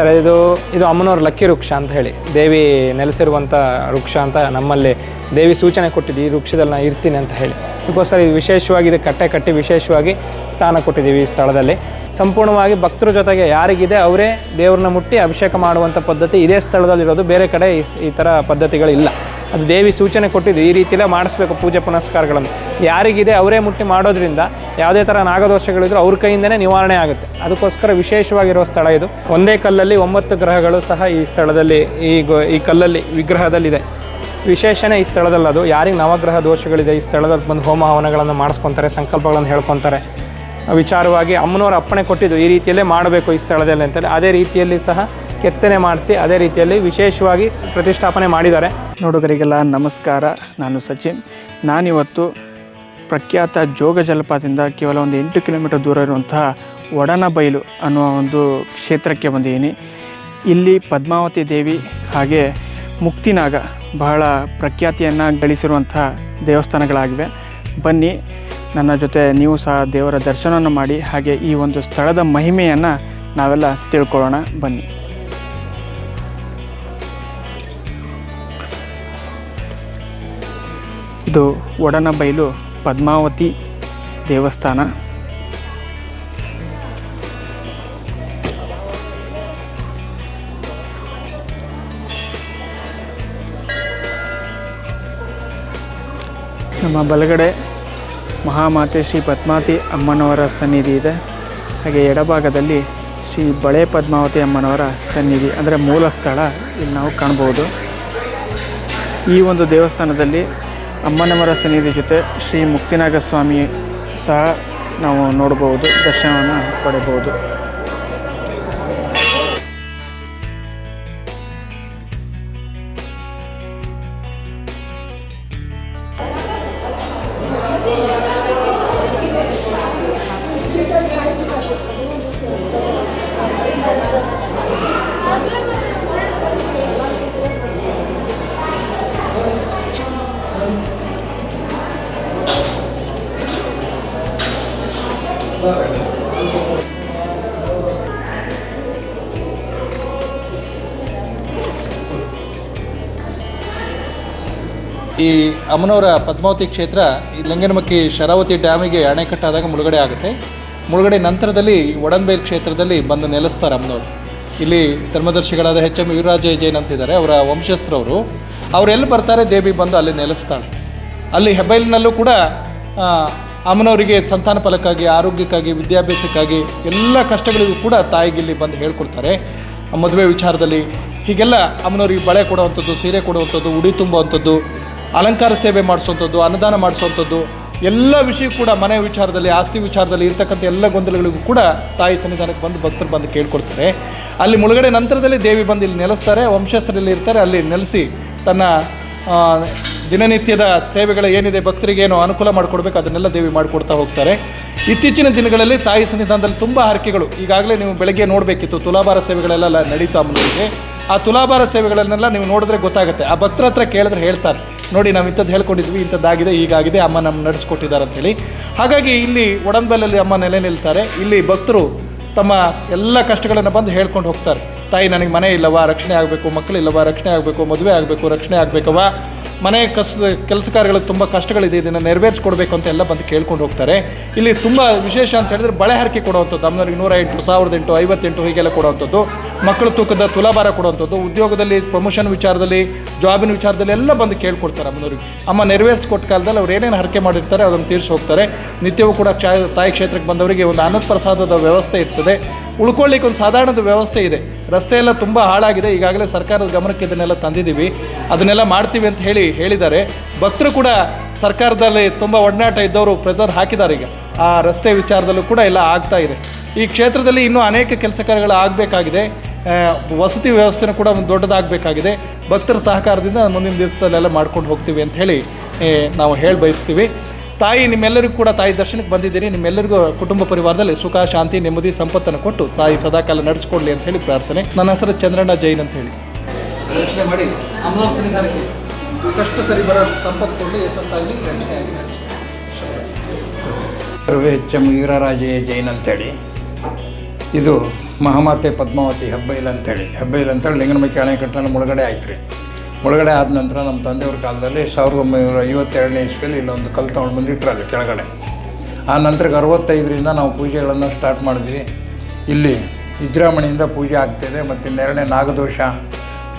Sir, ಇದು ಇದು ಅಮ್ಮನವ್ರ lucky ವೃಕ್ಷ ಅಂತ ಹೇಳಿ. ದೇವಿ ನೆಲೆಸಿರುವಂಥ ವೃಕ್ಷ ಅಂತ ನಮ್ಮಲ್ಲಿ ದೇವಿ ಸೂಚನೆ ಕೊಟ್ಟಿದ್ದೀವಿ ಈ ವೃಕ್ಷದಲ್ಲಿ ನಾನು ಇರ್ತೀನಿ ಅಂತ ಹೇಳಿ. ಅದಕ್ಕೋಸ್ಕರ ಇದು ವಿಶೇಷವಾಗಿ, ಇದು ಕಟ್ಟೆ ಕಟ್ಟಿ ವಿಶೇಷವಾಗಿ ಸ್ಥಾನ ಕೊಟ್ಟಿದ್ದೀವಿ ಈ ಸ್ಥಳದಲ್ಲಿ. ಸಂಪೂರ್ಣವಾಗಿ ಭಕ್ತರ ಜೊತೆಗೆ ಯಾರಿಗಿದೆ ಅವರೇ ದೇವ್ರನ್ನ ಮುಟ್ಟಿ ಅಭಿಷೇಕ ಮಾಡುವಂಥ ಪದ್ಧತಿ ಇದೇ ಸ್ಥಳದಲ್ಲಿರೋದು. ಬೇರೆ ಕಡೆ ಈ ಥರ ಪದ್ಧತಿಗಳಿಲ್ಲ. ಅದು ದೇವಿ ಸೂಚನೆ ಕೊಟ್ಟಿದ್ದು ಈ ರೀತಿಯಲ್ಲೇ ಮಾಡಿಸ್ಬೇಕು ಪೂಜೆ ಪುನಸ್ಕಾರಗಳನ್ನು. ಯಾರಿಗಿದೆ ಅವರೇ ಮುಟ್ಟಿ ಮಾಡೋದ್ರಿಂದ ಯಾವುದೇ ಥರ ನಾಗದೋಷಗಳಿದ್ರು ಅವ್ರ ಕೈಯಿಂದನೇ ನಿವಾರಣೆ ಆಗುತ್ತೆ. ಅದಕ್ಕೋಸ್ಕರ ವಿಶೇಷವಾಗಿರೋ ಸ್ಥಳ ಇದು. ಒಂದೇ ಕಲ್ಲಲ್ಲಿ ಒಂಬತ್ತು ಗ್ರಹಗಳು ಸಹ ಈ ಸ್ಥಳದಲ್ಲಿ ಈ ಈ ಕಲ್ಲಲ್ಲಿ ವಿಗ್ರಹದಲ್ಲಿದೆ. ವಿಶೇಷನೇ ಈ ಸ್ಥಳದಲ್ಲಿ ಅದು. ಯಾರಿಗೆ ನವಗ್ರಹ ದೋಷಗಳಿದೆ ಈ ಸ್ಥಳದಲ್ಲಿ ಬಂದು ಹೋಮ ಹವನಗಳನ್ನು ಮಾಡಿಸ್ಕೊತಾರೆ, ಸಂಕಲ್ಪಗಳನ್ನು ಹೇಳ್ಕೊತಾರೆ. ವಿಚಾರವಾಗಿ ಅಮ್ಮನವರು ಅಪ್ಪಣೆ ಕೊಟ್ಟಿದ್ದು ಈ ರೀತಿಯಲ್ಲೇ ಮಾಡಬೇಕು ಈ ಸ್ಥಳದಲ್ಲಿ ಅಂತೇಳಿ. ಅದೇ ರೀತಿಯಲ್ಲಿ ಸಹ ಕೆತ್ತನೆ ಮಾಡಿಸಿ, ಅದೇ ರೀತಿಯಲ್ಲಿ ವಿಶೇಷವಾಗಿ ಪ್ರತಿಷ್ಠಾಪನೆ ಮಾಡಿದ್ದಾರೆ. ನೋಡುಗರಿಗೆಲ್ಲ ನಮಸ್ಕಾರ. ನಾನು ಸಚಿನ್. ನಾನಿವತ್ತು ಪ್ರಖ್ಯಾತ ಜೋಗ ಜಲಪಾತದಿಂದ ಕೇವಲ ಒಂದು ಎಂಟು ಕಿಲೋಮೀಟರ್ ದೂರ ಇರುವಂತಹ ಒಡನಬೈಲು ಅನ್ನುವ ಒಂದು ಕ್ಷೇತ್ರಕ್ಕೆ ಬಂದಿದ್ದೀನಿ. ಇಲ್ಲಿ ಪದ್ಮಾವತಿ ದೇವಿ ಹಾಗೆ ಮುಕ್ತಿನಾಗ ಬಹಳ ಪ್ರಖ್ಯಾತಿಯನ್ನು ಗಳಿಸಿರುವಂತಹ ದೇವಸ್ಥಾನಗಳಾಗಿವೆ. ಬನ್ನಿ, ನನ್ನ ಜೊತೆ ನೀವು ಸಹ ದೇವರ ದರ್ಶನವನ್ನು ಮಾಡಿ ಹಾಗೆ ಈ ಒಂದು ಸ್ಥಳದ ಮಹಿಮೆಯನ್ನು ನಾವೆಲ್ಲ ತಿಳ್ಕೊಳ್ಳೋಣ. ಬನ್ನಿ. ಇದು ಒಡನಬೈಲು ಪದ್ಮಾವತಿ ದೇವಸ್ಥಾನ. ನಮ್ಮ ಬಲಗಡೆ ಮಹಾಮಾತೆ ಶ್ರೀ ಪದ್ಮಾವತಿ ಅಮ್ಮನವರ ಸನ್ನಿಧಿ ಇದೆ. ಹಾಗೆ ಎಡಭಾಗದಲ್ಲಿ ಶ್ರೀ ಬಳೆ ಪದ್ಮಾವತಿ ಅಮ್ಮನವರ ಸನ್ನಿಧಿ, ಅಂದರೆ ಮೂಲ ಸ್ಥಳ ಇಲ್ಲಿ ನಾವು ಕಾಣ್ಬೋದು ಈ ಒಂದು ದೇವಸ್ಥಾನದಲ್ಲಿ ಅಮ್ಮನವರ ಸನ್ನಿಧಿ ಜೊತೆ ಶ್ರೀ ಮುಕ್ತಿನಾಗ ಸ್ವಾಮಿ ಸಹ ನಾವು ನೋಡಬಹುದು ದರ್ಶನವನ್ನು ಪಡೆಯಬಹುದು. ಅಮ್ಮನವರ ಪದ್ಮಾವತಿ ಕ್ಷೇತ್ರ ಈ ಲಿಂಗನಮಕ್ಕಿ ಶರಾವತಿ ಡ್ಯಾಮಿಗೆ ಅಣೆಕಟ್ಟಾದಾಗ ಮುಳುಗಡೆ ಆಗುತ್ತೆ. ಮುಳುಗಡೆ ನಂತರದಲ್ಲಿ ಒಡನ್ಬೈಲ್ ಕ್ಷೇತ್ರದಲ್ಲಿ ಬಂದು ನೆಲೆಸ್ತಾರೆ ಅಮ್ಮನವರು. ಇಲ್ಲಿ ಧರ್ಮದರ್ಶಿಗಳಾದ ಎಚ್ ಎಂ ವೀರರಾಜ ಜೈನ್ ಅಂತಿದ್ದಾರೆ, ಅವರ ವಂಶಸ್ಥರವರು. ಅವರೆಲ್ಲಿ ಬರ್ತಾರೆ? ದೇವಿ ಬಂದು ಅಲ್ಲಿ ನೆಲೆಸ್ತಾಳೆ. ಅಲ್ಲಿ ಹೆಬ್ಬೈಲಿನಲ್ಲೂ ಕೂಡ ಅಮ್ಮನವರಿಗೆ ಸಂತಾನ ಫಲಕ್ಕಾಗಿ, ಆರೋಗ್ಯಕ್ಕಾಗಿ, ವಿದ್ಯಾಭ್ಯಾಸಕ್ಕಾಗಿ ಎಲ್ಲ ಕಷ್ಟಗಳಿಗೂ ಕೂಡ ತಾಯಿಗೆ ಇಲ್ಲಿ ಬಂದು ಹೇಳ್ಕೊಡ್ತಾರೆ. ಮದುವೆ ವಿಚಾರದಲ್ಲಿ ಹೀಗೆಲ್ಲ ಅಮ್ಮನವ್ರಿಗೆ ಬಳೆ ಕೊಡುವಂಥದ್ದು, ಸೀರೆ ಕೊಡುವಂಥದ್ದು, ಉಡಿ ತುಂಬುವಂಥದ್ದು ಅಲಂಕಾರ ಸೇವೆ ಮಾಡಿಸುವಂಥದ್ದು, ಅನ್ನದಾನ ಮಾಡಿಸುವಂಥದ್ದು, ಎಲ್ಲ ವಿಷಯ ಕೂಡ ಮನೆ ವಿಚಾರದಲ್ಲಿ, ಆಸ್ತಿ ವಿಚಾರದಲ್ಲಿ ಇರ್ತಕ್ಕಂಥ ಎಲ್ಲ ಗೊಂದಲಗಳಿಗೂ ಕೂಡ ತಾಯಿ ಸನ್ನಿಧಾನಕ್ಕೆ ಬಂದು ಭಕ್ತರು ಬಂದು ಕೇಳ್ಕೊಡ್ತಾರೆ. ಅಲ್ಲಿ ಮುಳುಗಡೆ ನಂತರದಲ್ಲಿ ದೇವಿ ಬಂದು ಇಲ್ಲಿ ನೆಲೆಸ್ತಾರೆ, ವಂಶಸ್ಥರಲ್ಲಿ ಇರ್ತಾರೆ, ಅಲ್ಲಿ ನೆಲೆಸಿ ತನ್ನ ದಿನನಿತ್ಯದ ಸೇವೆಗಳ ಏನಿದೆ, ಭಕ್ತರಿಗೆ ಏನು ಅನುಕೂಲ ಮಾಡಿಕೊಡ್ಬೇಕು, ಅದನ್ನೆಲ್ಲ ದೇವಿ ಮಾಡಿಕೊಡ್ತಾ ಹೋಗ್ತಾರೆ. ಇತ್ತೀಚಿನ ದಿನಗಳಲ್ಲಿ ತಾಯಿ ಸನ್ನಿಧಾನದಲ್ಲಿ ತುಂಬ ಹರಕೆಗಳು. ಈಗಾಗಲೇ ನೀವು ಬೆಳಗ್ಗೆ ನೋಡಬೇಕಿತ್ತು, ತುಲಾಭಾರ ಸೇವೆಗಳೆಲ್ಲ ನಡೀತಾ ಮುಂದೆ ಆ ತುಲಾಭಾರ ಸೇವೆಗಳನ್ನೆಲ್ಲ ನೀವು ನೋಡಿದ್ರೆ ಗೊತ್ತಾಗುತ್ತೆ. ಆ ಭಕ್ತರ ಹತ್ರ ಕೇಳಿದ್ರೆ ಹೇಳ್ತಾರೆ. ನೋಡಿ ನಾವು ಇಂಥದ್ದು ಹೇಳ್ಕೊಂಡಿದ್ವಿ ಇಂಥದ್ದಾಗಿದೆ ಹೀಗಾಗಿದೆ ಅಮ್ಮ ನಮ್ಮ ನಡೆಸ್ಕೊಟ್ಟಿದ್ದಾರೆ ಅಂತೇಳಿ ಹಾಗಾಗಿ ಇಲ್ಲಿ ಒಡನ್ಬೆಲ್ಲಲ್ಲಿ ಅಮ್ಮ ನೆಲೆ ನಿಲ್ತಾರೆ. ಇಲ್ಲಿ ಭಕ್ತರು ತಮ್ಮ ಎಲ್ಲ ಕಷ್ಟಗಳನ್ನು ಬಂದು ಹೇಳ್ಕೊಂಡು ಹೋಗ್ತಾರೆ. ತಾಯಿ, ನನಗೆ ಮನೆ ಇಲ್ಲವಾ ರಕ್ಷಣೆ ಆಗಬೇಕು ಮಕ್ಕಳಿಲ್ಲವಾ ರಕ್ಷಣೆ ಆಗಬೇಕು, ಮದುವೆ ಆಗಬೇಕು, ರಕ್ಷಣೆ ಆಗಬೇಕವಾ ಮನೆ ಕಸ, ಕೆಲಸ ಕಾರ್ಯಗಳಿಗೆ ತುಂಬ ಕಷ್ಟಗಳಿದೆ, ಇದನ್ನು ನೆರವೇರಿಸ್ಕೊಡ್ಬೇಕು ಅಂತ ಎಲ್ಲ ಬಂದು ಕೇಳ್ಕೊಂಡು ಹೋಗ್ತಾರೆ. ಇಲ್ಲಿ ತುಂಬ ವಿಶೇಷ ಅಂತ ಹೇಳಿದ್ರೆ ಬಳೆ ಹರಕೆ ಕೊಡುವಂಥದ್ದು ಅಮ್ಮನವ್ರಿಗೆ ನೂರ ಎಂಟು ಸಾವಿರದ ಎಂಟು ಐವತ್ತೆಂಟು, ಹೀಗೆಲ್ಲ ಕೊಡುವಂಥದ್ದು. ಮಕ್ಕಳ ತೂಕದ ತುಲಾಭಾರ ಕೊಡುವಂಥದ್ದು. ಉದ್ಯೋಗದಲ್ಲಿ ಪ್ರಮೋಷನ್ ವಿಚಾರದಲ್ಲಿ ಜಾಬಿನ ವಿಚಾರದಲ್ಲಿ ಎಲ್ಲ ಬಂದು ಕೇಳ್ಕೊಡ್ತಾರೆ ಅಮ್ಮನವ್ರಿಗೆ. ಅಮ್ಮ ನೆರವೇರಿಸ್ಕೊಟ್ಟ ಕಾಲದಲ್ಲಿ ಅವ್ರು ಏನೇನು ಹರಕೆ ಮಾಡಿರ್ತಾರೆ, ಅದನ್ನು ತೀರಿಸಿ ಹೋಗ್ತಾರೆ ನಿತ್ಯವೂ ಕೂಡ ತಾಯಿ ಕ್ಷೇತ್ರಕ್ಕೆ ಬಂದವರಿಗೆ ಒಂದು ಅನ್ನದ ಪ್ರಸಾದದ ವ್ಯವಸ್ಥೆ ಇರ್ತದೆ. ಉಳ್ಕೊಳ್ಳಿಕ್ಕೆ ಒಂದು ಸಾಧಾರಣದ ವ್ಯವಸ್ಥೆ ಇದೆ. ರಸ್ತೆ ಎಲ್ಲ ತುಂಬ ಹಾಳಾಗಿದೆ. ಈಗಾಗಲೇ ಸರ್ಕಾರದ ಗಮನಕ್ಕೆ ಇದನ್ನೆಲ್ಲ ತಂದಿದ್ದೀವಿ. ಅದನ್ನೆಲ್ಲ ಮಾಡ್ತೀವಿ ಅಂತ ಹೇಳಿ ಹೇಳಿದ್ದಾರೆ. ಭಕ್ತರು ಕೂಡ ಸರ್ಕಾರದಲ್ಲಿ ತುಂಬ ಒಡನಾಟ ಇದ್ದವರು ಪ್ರೆಸರ್ ಹಾಕಿದ್ದಾರೆ ಈಗ. ಆ ರಸ್ತೆ ವಿಚಾರದಲ್ಲೂ ಕೂಡ ಎಲ್ಲ ಆಗ್ತಾ ಇದೆ. ಈ ಕ್ಷೇತ್ರದಲ್ಲಿ ಇನ್ನೂ ಅನೇಕ ಕೆಲಸ ಕಾರ್ಯಗಳು ಆಗಬೇಕಾಗಿದೆ. ವಸತಿ ವ್ಯವಸ್ಥೆನೂ ಕೂಡ ಒಂದು ದೊಡ್ಡದಾಗಬೇಕಾಗಿದೆ. ಭಕ್ತರ ಸಹಕಾರದಿಂದ ಮುಂದಿನ ದಿವಸದಲ್ಲೆಲ್ಲ ಮಾಡ್ಕೊಂಡು ಹೋಗ್ತೀವಿ ಅಂತ ಹೇಳಿ ನಾವು ಹೇಳಿ ಬಯಸ್ತೀವಿ ತಾಯಿ, ನಿಮ್ಮೆಲ್ಲರಿಗೂ ಕೂಡ ತಾಯಿ ದರ್ಶನಕ್ಕೆ ಬಂದಿದ್ದೀರಿ ನಿಮ್ಮೆಲ್ಲರಿಗೂ ಕುಟುಂಬ ಪರಿವಾರದಲ್ಲಿ ಸುಖ, ಶಾಂತಿ, ನೆಮ್ಮದಿ, ಸಂಪತ್ತನ್ನು ಕೊಟ್ಟು ತಾಯಿ ಸದಾಕಾಲ ನಡೆಸ್ಕೊಡ್ಲಿ ಅಂತ ಹೇಳಿ ಪ್ರಾರ್ಥನೆ. ನನ್ನ ಹೆಸರು ಚಂದ್ರಣ್ಣ ಜೈನ್ ಅಂತ ಹೇಳಿ. ಯೋಚನೆ ಮಾಡಿ. ಅಮ್ಮನವ್ರ ಸನ್ನಿಧಾನಕ್ಕೆ ಕಷ್ಟ ಸರಿ ಬರೋಷ್ಟು ಸಂಪತ್ತು ರಕ್ಷಣೆ ಆಗಲಿ ಹೆಚ್ ಎಂ ವೀರರಾಜೇ ಜೈನ್ ಅಂತೇಳಿ ಇದು ಮಹಾಮಾತೆ ಪದ್ಮಾವತಿ ಹೆಬ್ಬೈಲ್ ಅಂತೇಳಿ ಹೆಬ್ಬೈಲ್ ಅಂತೇಳಿ ಲಿಂಗನಮಕ್ಕಿ ಅಣೆಕಟ್ಟನ ಮುಳುಗಡೆ ಆಯ್ತು ರೀ ಮುಳುಗಡೆ ಆದ ನಂತರ ನಮ್ಮ ತಂದೆಯವ್ರ ಕಾಲದಲ್ಲಿ ಸಾವಿರದ ಒಂಬೈನೂರ ಐವತ್ತೆರಡನೇ ಇಸ್ವಿಯಲ್ಲಿ ಇಲ್ಲೊಂದು ಕಲ್ಲು ತೊಗೊಂಡು ಬಂದು ಅಲ್ಲಿ ಕೆಳಗಡೆ. ಆ ನಂತರಕ್ಕೆ ಅರವತ್ತೈದರಿಂದ ನಾವು ಪೂಜೆಗಳನ್ನು ಸ್ಟಾರ್ಟ್ ಮಾಡಿದ್ವಿ. ಇಲ್ಲಿ ವಿಜೃಂಭಣೆಯಿಂದ ಪೂಜೆ ಆಗ್ತಿದೆ ಮತ್ತು ಇನ್ನೆರಡನೇ ನಾಗದೋಷ,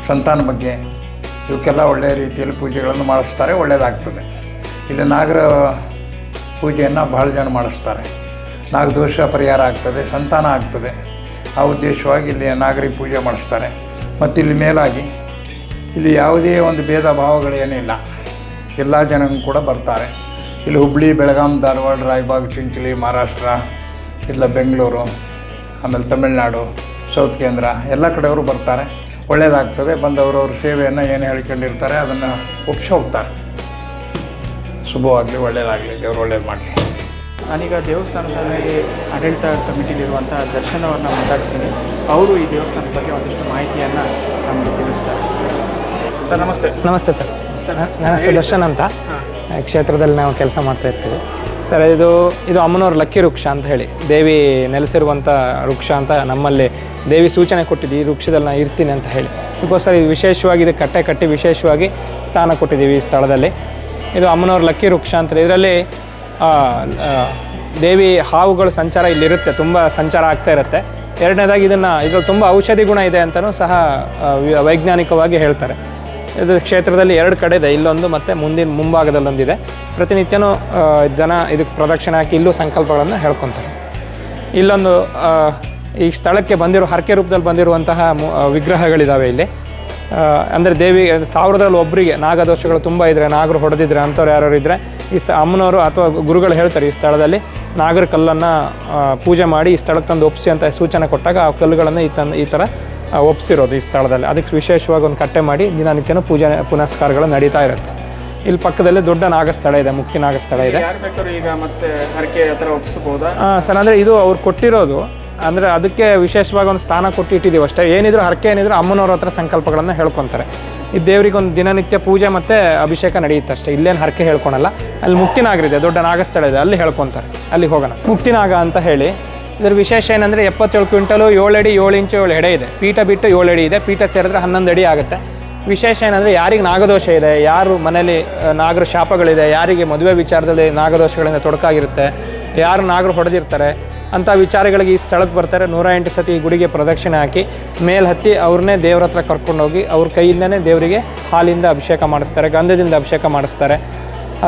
ಸಂತಾನ ಬಗ್ಗೆ ಇವಕ್ಕೆಲ್ಲ ಒಳ್ಳೆಯ ರೀತಿಯಲ್ಲಿ ಪೂಜೆಗಳನ್ನು ಮಾಡಿಸ್ತಾರೆ ಒಳ್ಳೆಯದಾಗ್ತದೆ ಇಲ್ಲಿ ನಾಗರ ಪೂಜೆಯನ್ನು ಭಾಳ ಜನ ಮಾಡಿಸ್ತಾರೆ. ನಾಗದೋಷ ಪರಿಹಾರ ಆಗ್ತದೆ, ಸಂತಾನ ಆಗ್ತದೆ. ಆ ಉದ್ದೇಶವಾಗಿ ಇಲ್ಲಿ ನಾಗರಿ ಪೂಜೆ ಮಾಡಿಸ್ತಾರೆ. ಮತ್ತು ಇಲ್ಲಿ ಮೇಲಾಗಿ ಇಲ್ಲಿ ಯಾವುದೇ ಒಂದು ಭೇದ ಭಾವಗಳೇನಿಲ್ಲ ಎಲ್ಲ ಜನರು ಕೂಡ ಬರ್ತಾರೆ. ಇಲ್ಲಿ ಹುಬ್ಬಳ್ಳಿ ಬೆಳಗಾಂ, ಧಾರವಾಡ, ರಾಯಬಾಗ್ ಚಿಂಚಲಿ ಮಹಾರಾಷ್ಟ್ರ, ಇಲ್ಲ ಬೆಂಗಳೂರು, ಆಮೇಲೆ ತಮಿಳುನಾಡು, ಸೌತ್ ಕೇಂದ್ರ ಎಲ್ಲ ಕಡೆಯವರು ಬರ್ತಾರೆ. ಒಳ್ಳೆಯದಾಗ್ತದೆ ಬಂದವರವ್ರ ಸೇವೆಯನ್ನು ಏನು ಹೇಳ್ಕೊಂಡಿರ್ತಾರೆ ಅದನ್ನು ಒಪ್ಸಿ ಹೋಗ್ತಾರೆ. ಶುಭವಾಗಲಿ ಒಳ್ಳೆಯದಾಗಲಿ ದೇವರು ಒಳ್ಳೇದು ಮಾಡಲಿ. ನಾನೀಗ ದೇವಸ್ಥಾನದಲ್ಲಿ ಆಡಳಿತ ಕಮಿಟಿಲಿರುವಂಥ ದರ್ಶನವನ್ನು ಮಾತಾಡ್ತೀನಿ ಅವರು ಈ ದೇವಸ್ಥಾನದ ಬಗ್ಗೆ ಒಂದಿಷ್ಟು ಮಾಹಿತಿಯನ್ನು ನಮಗೆ ತಿಳಿಸ್ತಾರೆ. ಸರ್ ನಮಸ್ತೆ. ನಮಸ್ತೆ ಸರ್. ನನ್ನ ಹೆಸರು ದರ್ಶನ್ ಅಂತ. ಈ ಕ್ಷೇತ್ರದಲ್ಲಿ ನಾವು ಕೆಲಸ ಮಾಡ್ತಾ ಇರ್ತೀವಿ. ಸರ್ ಇದು ಇದು ಅಮ್ಮನವ್ರ ಲಕ್ಕಿ ವೃಕ್ಷ ಅಂತ ಹೇಳಿ. ದೇವಿ ನೆಲೆಸಿರುವಂಥ ವೃಕ್ಷ ಅಂತ ನಮ್ಮಲ್ಲಿ ದೇವಿ ಸೂಚನೆ ಕೊಟ್ಟಿದ್ದು ಈ ವೃಕ್ಷದಲ್ಲಿ ನಾನು ಇರ್ತೀನಿ ಅಂತ ಹೇಳಿ. ಅದಕ್ಕೋಸ್ಕರ ಇದು ವಿಶೇಷವಾಗಿ ಇದು ಕಟ್ಟೆ ಕಟ್ಟಿ ವಿಶೇಷವಾಗಿ ಸ್ಥಾನ ಕೊಟ್ಟಿದ್ದೀವಿ ಈ ಸ್ಥಳದಲ್ಲಿ. ಇದು ಅಮ್ಮನವ್ರ ಲಕ್ಕಿ ವೃಕ್ಷ ಅಂತ ಇದರಲ್ಲಿ ದೇವಿ ಹಾವುಗಳು ಸಂಚಾರ ಇಲ್ಲಿರುತ್ತೆ. ತುಂಬ ಸಂಚಾರ ಆಗ್ತಾ ಇರುತ್ತೆ. ಎರಡನೇದಾಗಿ ಇದನ್ನು ಇದರಲ್ಲಿ ತುಂಬ ಔಷಧಿ ಗುಣ ಇದೆ ಅಂತಲೂ ಸಹ ವೈಜ್ಞಾನಿಕವಾಗಿ ಹೇಳ್ತಾರೆ. ಇದು ಕ್ಷೇತ್ರದಲ್ಲಿ ಎರಡು ಕಡೆ ಇದೆ. ಇಲ್ಲೊಂದು ಮತ್ತು ಮುಂದಿನ ಮುಂಭಾಗದಲ್ಲೊಂದಿದೆ. ಪ್ರತಿನಿತ್ಯನೂ ಜನ ಇದಕ್ಕೆ ಪ್ರದಕ್ಷಿಣೆ ಹಾಕಿ ಇಲ್ಲೂ ಸಂಕಲ್ಪಗಳನ್ನು ಹೇಳ್ಕೊತಾರೆ. ಇಲ್ಲೊಂದು ಈ ಸ್ಥಳಕ್ಕೆ ಬಂದಿರೋ, ಹರಕೆ ರೂಪದಲ್ಲಿ ಬಂದಿರುವಂತಹ ವಿಗ್ರಹಗಳಿದ್ದಾವೆ ಇಲ್ಲಿ. ಅಂದರೆ ದೇವಿ ಸಾವಿರದಲ್ಲಿ ಒಬ್ಬರಿಗೆ ನಾಗದೋಷಗಳು ತುಂಬ ಇದ್ದರೆ ನಾಗರು ಹೊಡೆದಿದ್ರೆ, ಅಂಥವ್ರು ಯಾರು ಇದ್ದರೆ ಈ ಸ್ಥ ಅಮ್ಮನವರು ಅಥವಾ ಗುರುಗಳು ಹೇಳ್ತಾರೆ ಈ ಸ್ಥಳದಲ್ಲಿ, ನಾಗರ ಕಲ್ಲನ್ನು ಪೂಜೆ ಮಾಡಿ ಈ ಸ್ಥಳಕ್ಕೆ ತಂದು ಒಪ್ಪಿಸಿ ಅಂತ ಸೂಚನೆ ಕೊಟ್ಟಾಗ ಆ ಕಲ್ಲುಗಳನ್ನು ಈ ತಂದು ಈ ಥರ ಒಪ್ಸಿರೋದು ಈ ಸ್ಥಳದಲ್ಲಿ. ಅದಕ್ಕೆ ವಿಶೇಷವಾಗಿ ಒಂದು ಕಟ್ಟೆ ಮಾಡಿ ದಿನನಿತ್ಯನೂ ಪೂಜೆ ಪುನಸ್ಕಾರಗಳು ನಡೀತಾ ಇರುತ್ತೆ. ಇಲ್ಲಿ ಪಕ್ಕದಲ್ಲೇ ದೊಡ್ಡ ನಾಗಸ್ಥಳ ಇದೆ ಮುಖ್ಯ ನಾಗಸ್ಥಳ ಇದೆ. ಈಗ ಮತ್ತೆ ಹರಕೆ ಥರ ಒಪ್ಪಿಸ್ಬೋದಾ? ಆ, ಸರ್ ಅಂದರೆ ಇದು ಅವ್ರು ಕೊಟ್ಟಿರೋದು. ಅಂದರೆ ಅದಕ್ಕೆ ವಿಶೇಷವಾಗಿ ಒಂದು ಸ್ಥಾನ ಕೊಟ್ಟು ಇಟ್ಟಿದ್ದೀವಿ ಅಷ್ಟೇ. ಏನಿದ್ರು ಹರಕೆ ಏನಿದ್ರು ಅಮ್ಮನವ್ರ ಹತ್ರ ಸಂಕಲ್ಪಗಳನ್ನು ಹೇಳ್ಕೊತಾರೆ. ಈ ದೇವರಿಗೆ ಒಂದು ದಿನನಿತ್ಯ ಪೂಜೆ ಮತ್ತು ಅಭಿಷೇಕ ನಡೆಯುತ್ತೆ ಅಷ್ಟೇ. ಇಲ್ಲೇನು ಹರಕೆ ಹೇಳ್ಕೊಳಲ್ಲ. ಅಲ್ಲಿ ಮುಕ್ತಿನಾಗರಿದೆ ದೊಡ್ಡ ನಾಗಸ್ಥಳ ಇದೆ ಅಲ್ಲಿ ಹೇಳ್ಕೊತಾರೆ. ಅಲ್ಲಿ ಹೋಗೋಣ. ಮುಕ್ತಿನಾಗ ಅಂತ ಹೇಳಿ ಇದ್ರ ವಿಶೇಷ ಏನಂದರೆ ಎಪ್ಪತ್ತೇಳು ಕ್ವಿಂಟಲು ಏಳು ಅಡಿ, ಏಳು ಇಂಚು ಏಳು ಎಡೆ ಇದೆ. ಪೀಠ ಬಿಟ್ಟು ಏಳು ಅಡಿ ಇದೆ. ಪೀಠ ಸೇರಿದ್ರೆ ಹನ್ನೊಂದು ಅಡಿ ಆಗುತ್ತೆ. ವಿಶೇಷ ಏನಂದರೆ ಯಾರಿಗೆ ನಾಗದೋಷ ಇದೆ, ಯಾರು ಮನೇಲಿ ನಾಗರ ಶಾಪಗಳಿದೆ, ಯಾರಿಗೆ ಮದುವೆ ವಿಚಾರದಲ್ಲಿ ನಾಗದೋಷಗಳಿಂದ ತೊಡಕಾಗಿರುತ್ತೆ, ಯಾರು ನಾಗರು ಹೊಡೆದಿರ್ತಾರೆ ಅಂಥ ವಿಚಾರಗಳಿಗೆ ಈ ಸ್ಥಳಕ್ಕೆ ಬರ್ತಾರೆ. ನೂರ ಎಂಟು ಸತಿ ಗುಡಿಗೆ ಪ್ರದಕ್ಷಿಣೆ ಹಾಕಿ ಮೇಲೆ ಹತ್ತಿ ಅವ್ರನ್ನೇ ದೇವ್ರ ಹತ್ರ ಕರ್ಕೊಂಡೋಗಿ ಅವ್ರ ಕೈಯಿಂದನೇ ದೇವರಿಗೆ ಹಾಲಿಂದ ಅಭಿಷೇಕ ಮಾಡಿಸ್ತಾರೆ, ಗಂಧದಿಂದ ಅಭಿಷೇಕ ಮಾಡಿಸ್ತಾರೆ,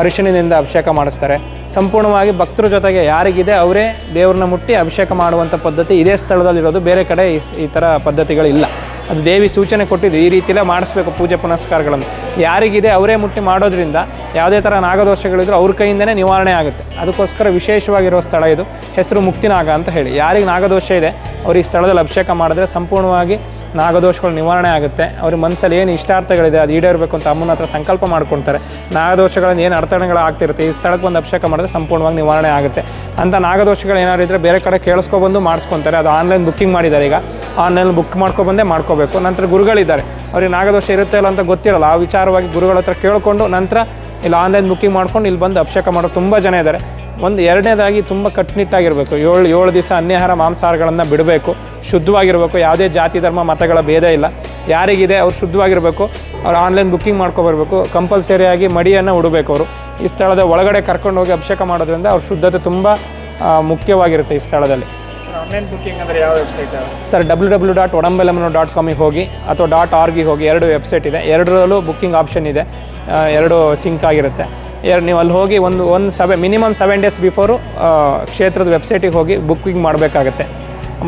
ಅರಿಶಿಣದಿಂದ ಅಭಿಷೇಕ ಮಾಡಿಸ್ತಾರೆ. ಸಂಪೂರ್ಣವಾಗಿ ಭಕ್ತರ ಜೊತೆಗೆ ಯಾರಿಗಿದೆ, ಅವರೇ ದೇವ್ರನ್ನ ಮುಟ್ಟಿ ಅಭಿಷೇಕ ಮಾಡುವಂಥ ಪದ್ಧತಿ ಇದೇ ಸ್ಥಳದಲ್ಲಿರೋದು. ಬೇರೆ ಕಡೆ ಈ ಥರ ಪದ್ಧತಿಗಳಿಲ್ಲ. ಅದು ದೇವಿ ಸೂಚನೆ ಕೊಟ್ಟಿದ್ದು ಈ ರೀತಿಯಲ್ಲೇ ಮಾಡಿಸ್ಬೇಕು ಪೂಜೆ ಪುನಸ್ಕಾರಗಳನ್ನು. ಯಾರಿಗಿದೆ, ಅವರೇ ಮುಟ್ಟಿ ಮಾಡೋದ್ರಿಂದ ಯಾವುದೇ ಥರ ನಾಗದೋಷಗಳಿದ್ರು ಅವ್ರ ಕೈಯಿಂದನೇ ನಿವಾರಣೆ ಆಗುತ್ತೆ. ಅದಕ್ಕೋಸ್ಕರ ವಿಶೇಷವಾಗಿರೋ ಸ್ಥಳ ಇದು. ಹೆಸರು ಮುಕ್ತಿನಾಗ ಅಂತ ಹೇಳಿ. ಯಾರಿಗೆ ನಾಗದೋಷ ಇದೆ, ಅವ್ರು ಈ ಸ್ಥಳದಲ್ಲಿ ಅಭಿಷೇಕ ಮಾಡಿದ್ರೆ ಸಂಪೂರ್ಣವಾಗಿ ನಾಗದೋಷಗಳು ನಿವಾರಣೆ ಆಗುತ್ತೆ. ಅವ್ರ ಮನಸ್ಸಲ್ಲಿ ಏನು ಇಷ್ಟಾರ್ಥಗಳಿದೆ ಅದು ಈಡೇರಬೇಕು ಅಂತ ಅಮ್ಮನ ಹತ್ರ ಸಂಕಲ್ಪ ಮಾಡ್ಕೊಳ್ತಾರೆ. ನಾಗದೋಷಗಳಿಂದ ಏನು ಅಡತಡೆಗಳು ಆಗ್ತಿರುತ್ತೆ, ಈ ಸ್ಥಳಕ್ಕೆ ಒಂದು ಅಭಿಷೇಕ ಮಾಡಿದ್ರೆ ಸಂಪೂರ್ಣವಾಗಿ ನಿವಾರಣೆ ಆಗುತ್ತೆ. ಅಂತ ನಾಗದೋಷಗಳು ಏನಾದ್ರು ಇದ್ದರೆ ಬೇರೆ ಕಡೆ ಕೇಳಿಸ್ಕೊಬಂದು ಮಾಡಿಸ್ಕೊತಾರೆ ಅದು ಆನ್ಲೈನ್ ಬುಕ್ಕಿಂಗ್ ಮಾಡಿದ್ದಾರೆ ಈಗ. ಆನ್ಲೈನ್ ಬುಕ್ ಮಾಡ್ಕೊಬಂದೇ ಮಾಡ್ಕೋಬೇಕು. ನಂತರ ಗುರುಗಳಿದ್ದಾರೆ. ಅವ್ರಿಗೆ ನಾಗದೋಷ ಇರುತ್ತೆ ಇಲ್ಲ ಅಂತ ಗೊತ್ತಿರಲ್ಲ. ಆ ವಿಚಾರವಾಗಿ ಗುರುಗಳ ಹತ್ರ ಕೇಳಿಕೊಂಡು ನಂತರ ಇಲ್ಲಿ, ಆನ್ಲೈನ್ ಬುಕ್ಕಿಂಗ್ ಮಾಡ್ಕೊಂಡು ಇಲ್ಲಿ ಬಂದು ಅಭಿಷೇಕ ಮಾಡೋ ತುಂಬ ಜನ ಇದ್ದಾರೆ. ಒಂದು ಎರಡನೇದಾಗಿ ತುಂಬ ಕಟ್ಟುನಿಟ್ಟಾಗಿರಬೇಕು ಏಳು ಏಳು ದಿವಸ ಅನ್ಯಾಹಾರ ಮಾಂಸಾಹಾರಗಳನ್ನು ಬಿಡಬೇಕು. ಶುದ್ಧವಾಗಿರಬೇಕು. ಯಾವುದೇ ಜಾತಿ ಧರ್ಮ ಮತಗಳ ಭೇದ ಇಲ್ಲ. ಯಾರಿಗಿದೆ ಅವ್ರು ಶುದ್ಧವಾಗಿರಬೇಕು. ಅವ್ರು ಆನ್ಲೈನ್ ಬುಕ್ಕಿಂಗ್ ಮಾಡ್ಕೊಬರ್ಬೇಕು. ಕಂಪಲ್ಸರಿಯಾಗಿ ಮಡಿಯನ್ನು ಉಡಬೇಕು ಅವರು. ಈ ಸ್ಥಳದ ಒಳಗಡೆ ಕರ್ಕೊಂಡು ಹೋಗಿ ಅಭಿಷೇಕ ಮಾಡೋದ್ರಿಂದ ಅವ್ರ ಶುದ್ಧತೆ ತುಂಬ ಮುಖ್ಯವಾಗಿರುತ್ತೆ ಈ ಸ್ಥಳದಲ್ಲಿ. ಆನ್ಲೈನ್ ಬುಕ್ಕಿಂಗ್ ಅಂದರೆ ಯಾವ website sir W W dot ಒಡಂಬೆಲಮನು dot ಕಾಮಿಗೆ ಹೋಗಿ ಅಥವಾ ಡಾಟ್ ಆರ್ಗಿಗೆ ಹೋಗಿ ಎರಡು ವೆಬ್ಸೈಟ್ ಇದೆ. ಎರಡರಲ್ಲೂ ಬುಕ್ಕಿಂಗ್ ಆಪ್ಷನ್ ಇದೆ. ಎರಡು ಸಿಂಕ್ ಆಗಿರುತ್ತೆ. ಎರಡು ನೀವು ಅಲ್ಲಿ ಹೋಗಿ ಒಂದು ಒಂದು seven minimum seven days before ಕ್ಷೇತ್ರದ ವೆಬ್ಸೈಟಿಗೆ ಹೋಗಿ ಬುಕ್ಕಿಂಗ್ ಮಾಡಬೇಕಾಗತ್ತೆ.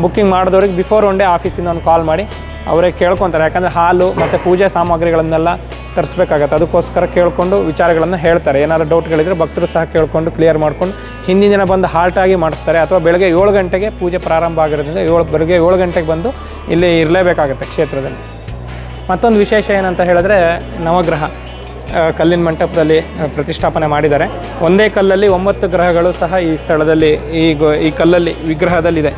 ಬುಕ್ಕಿಂಗ್ ಮಾಡಿದವ್ರಿಗೆ ಬಿಫೋರ್ ಒನ್ ಡೇ ಆಫೀಸಿಂದ ಒಂದು ಕಾಲ್ ಮಾಡಿ, ಅವರೇ ಕೇಳ್ಕೊತಾರೆ. ಯಾಕಂದರೆ ಹಾಲು ಮತ್ತು ಪೂಜೆ ಸಾಮಗ್ರಿಗಳನ್ನೆಲ್ಲ ತರಿಸ್ಬೇಕಾಗತ್ತೆ. ಅದಕ್ಕೋಸ್ಕರ ಕೇಳಿಕೊಂಡು ವಿಚಾರಗಳನ್ನು ಹೇಳ್ತಾರೆ. ಏನಾದ್ರು ಡೌಟ್ಗಳಿದ್ರೆ ಭಕ್ತರು ಸಹ ಕೇಳಿಕೊಂಡು ಕ್ಲಿಯರ್ ಮಾಡ್ಕೊಂಡು, ಹಿಂದಿನ ದಿನ ಬಂದು ಹಾಲ್ಟಾಗಿ ಮಾಡಿಸ್ತಾರೆ. ಅಥವಾ ಬೆಳಗ್ಗೆ ಏಳು ಗಂಟೆಗೆ ಪೂಜೆ ಪ್ರಾರಂಭ ಆಗಿರೋದ್ರಿಂದ ಏಳು, ಬೆಳಗ್ಗೆ ಏಳು ಗಂಟೆಗೆ ಬಂದು ಇಲ್ಲಿ ಇರಲೇಬೇಕಾಗತ್ತೆ ಕ್ಷೇತ್ರದಲ್ಲಿ. ಮತ್ತೊಂದು ವಿಶೇಷ ಏನಂತ ಹೇಳಿದ್ರೆ ನವಗ್ರಹ. ಕಲ್ಲಿನ ಮಂಟಪದಲ್ಲಿ ಪ್ರತಿಷ್ಠಾಪನೆ ಮಾಡಿದ್ದಾರೆ. ಒಂದೇ ಕಲ್ಲಲ್ಲಿ ಒಂಬತ್ತು ಗ್ರಹಗಳು ಸಹ ಈ ಸ್ಥಳದಲ್ಲಿ, ಈ ಗೊ- ಈ ಕಲ್ಲಲ್ಲಿ ವಿಗ್ರಹದಲ್ಲಿದೆ.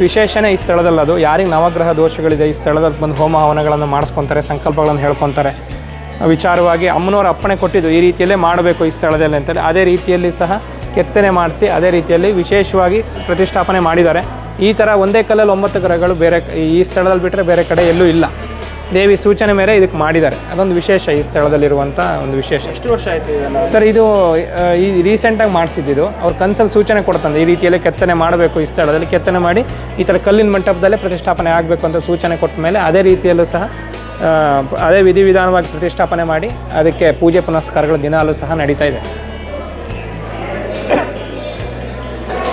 ವಿಶೇಷನೇ ಈ ಸ್ಥಳದಲ್ಲಿ ಅದು. ಯಾರಿಗೆ ನವಗ್ರಹ ದೋಷಗಳಿದೆ, ಈ ಸ್ಥಳದಲ್ಲಿ ಬಂದು ಹೋಮ ಹವನಗಳನ್ನು ಮಾಡಿಸ್ಕೊತಾರೆ, ಸಂಕಲ್ಪಗಳನ್ನು ಹೇಳ್ಕೊತಾರೆ. ವಿಚಾರವಾಗಿ ಅಮ್ಮನವರು ಅಪ್ಪಣೆ ಕೊಟ್ಟಿದ್ದು ಈ ರೀತಿಯಲ್ಲೇ ಮಾಡಬೇಕು ಈ ಸ್ಥಳದಲ್ಲಿ ಅಂತೇಳಿ, ಅದೇ ರೀತಿಯಲ್ಲಿ ಸಹ ಕೆತ್ತನೆ ಮಾಡಿಸಿ, ಅದೇ ರೀತಿಯಲ್ಲಿ ವಿಶೇಷವಾಗಿ ಪ್ರತಿಷ್ಠಾಪನೆ ಮಾಡಿದ್ದಾರೆ. ಈ ಥರ ಒಂದೇ ಕಲ್ಲಲ್ಲಿ ಒಂಬತ್ತು ಗ್ರಹಗಳು ಬೇರೆ, ಈ ಸ್ಥಳದಲ್ಲಿ ಬಿಟ್ಟರೆ ಬೇರೆ ಕಡೆ ಎಲ್ಲೂ ಇಲ್ಲ. ದೇವಿ ಸೂಚನೆ ಮೇಲೆ ಇದಕ್ಕೆ ಮಾಡಿದ್ದಾರೆ. ಅದೊಂದು ವಿಶೇಷ ಈ ಸ್ಥಳದಲ್ಲಿರುವಂಥ ಒಂದು ವಿಶೇಷ. ಎಷ್ಟು ವರ್ಷ ಆಯಿತು ಸರ್ ಇದು ಈ ರೀಸೆಂಟಾಗಿ ಮಾಡಿಸಿದ್ದು ಅವ್ರ ಕನ್ಸಲ್ಲಿ ಸೂಚನೆ ಕೊಡ್ತಂದೆ ಈ ರೀತಿಯಲ್ಲಿ ಕೆತ್ತನೆ ಮಾಡಬೇಕು ಈ ಸ್ಥಳದಲ್ಲಿ ಕೆತ್ತನೆ ಮಾಡಿ ಈ ಥರ ಕಲ್ಲಿನ ಮಂಟಪದಲ್ಲೇ ಪ್ರತಿಷ್ಠಾಪನೆ ಆಗಬೇಕು ಅಂತ ಸೂಚನೆ ಕೊಟ್ಟ ಮೇಲೆ ಅದೇ ರೀತಿಯಲ್ಲೂ ಸಹ ಅದೇ ವಿಧಿವಿಧಾನವಾಗಿ ಪ್ರತಿಷ್ಠಾಪನೆ ಮಾಡಿ ಅದಕ್ಕೆ ಪೂಜೆ ಪುನಸ್ಕಾರಗಳು ದಿನಾಲೂ ಸಹ ನಡೀತಾ ಇದೆ.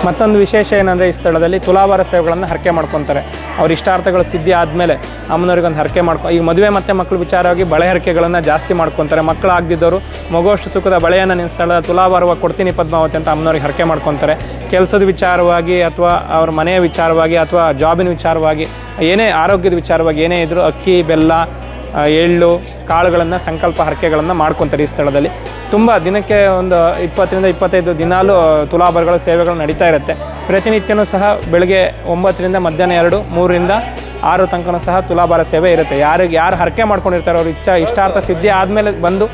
ಮತ್ತೊಂದು ವಿಶೇಷ ಏನಂದರೆ ಈ ಸ್ಥಳದಲ್ಲಿ ತುಲಾಭಾರ ಸೇವೆಗಳನ್ನು ಹರಕೆ ಮಾಡ್ಕೊತಾರೆ. ಅವ್ರ ಇಷ್ಟಾರ್ಥಗಳು ಸಿದ್ಧಿ ಆದಮೇಲೆ ಅಮ್ಮನವ್ರಿಗೆ ಒಂದು ಹರಕೆ ಮಾಡ್ಕೊ, ಈಗ ಮದುವೆ ಮತ್ತು ಮಕ್ಕಳು ವಿಚಾರವಾಗಿ ಬಳೆ ಹರಕೆಗಳನ್ನು ಜಾಸ್ತಿ ಮಾಡ್ಕೊತಾರೆ. ಮಕ್ಕಳು ಆಗದಿದ್ದವರು ಮಗುವಷ್ಟು ತೂಕದ ಬಳೆಯನ್ನು ನಿನ್ನ ಸ್ಥಳದ ತುಲಾಭಾರವಾಗಿ ಕೊಡ್ತೀನಿ ಪದ್ಮಾವತಿ ಅಂತ ಅಮ್ಮನವ್ರಿಗೆ ಹರಕೆ ಮಾಡ್ಕೊತಾರೆ. ಕೆಲಸದ ವಿಚಾರವಾಗಿ ಅಥವಾ ಅವ್ರ ಮನೆಯ ವಿಚಾರವಾಗಿ ಅಥವಾ ಜಾಬಿನ ವಿಚಾರವಾಗಿ ಏನೇ ಆರೋಗ್ಯದ ವಿಚಾರವಾಗಿ ಏನೇ ಇದ್ದರೂ ಅಕ್ಕಿ, ಬೆಲ್ಲ ಎಳ್ಳು ಕಾಳುಗಳನ್ನು, ಸಂಕಲ್ಪ ಹರಕೆಗಳನ್ನು ಮಾಡ್ಕೊತಾರೆ ಈ ಸ್ಥಳದಲ್ಲಿ. ತುಂಬ ದಿನಕ್ಕೆ ಒಂದು ಇಪ್ಪತ್ತರಿಂದ ಇಪ್ಪತ್ತೈದು ದಿನಾಲೂ ತುಲಾಭಾರಗಳ ಸೇವೆಗಳು ನಡೀತಾ ಇರುತ್ತೆ. ಪ್ರತಿನಿತ್ಯನೂ ಸಹ ಬೆಳಗ್ಗೆ ಒಂಬತ್ತರಿಂದ ಮಧ್ಯಾಹ್ನ ಎರಡು, ಮೂರರಿಂದ ಆರು ತನಕನೂ ಸಹ ತುಲಾಭಾರ ಸೇವೆ ಇರುತ್ತೆ. ಯಾರಿಗೆ, ಯಾರು ಹರಕೆ ಮಾಡ್ಕೊಂಡಿರ್ತಾರೆ, ಅವ್ರ ಇಚ್ಛಾ, ಇಷ್ಟಾರ್ಥ ಸಿದ್ಧಿ ಆದಮೇಲೆ ಬಂದು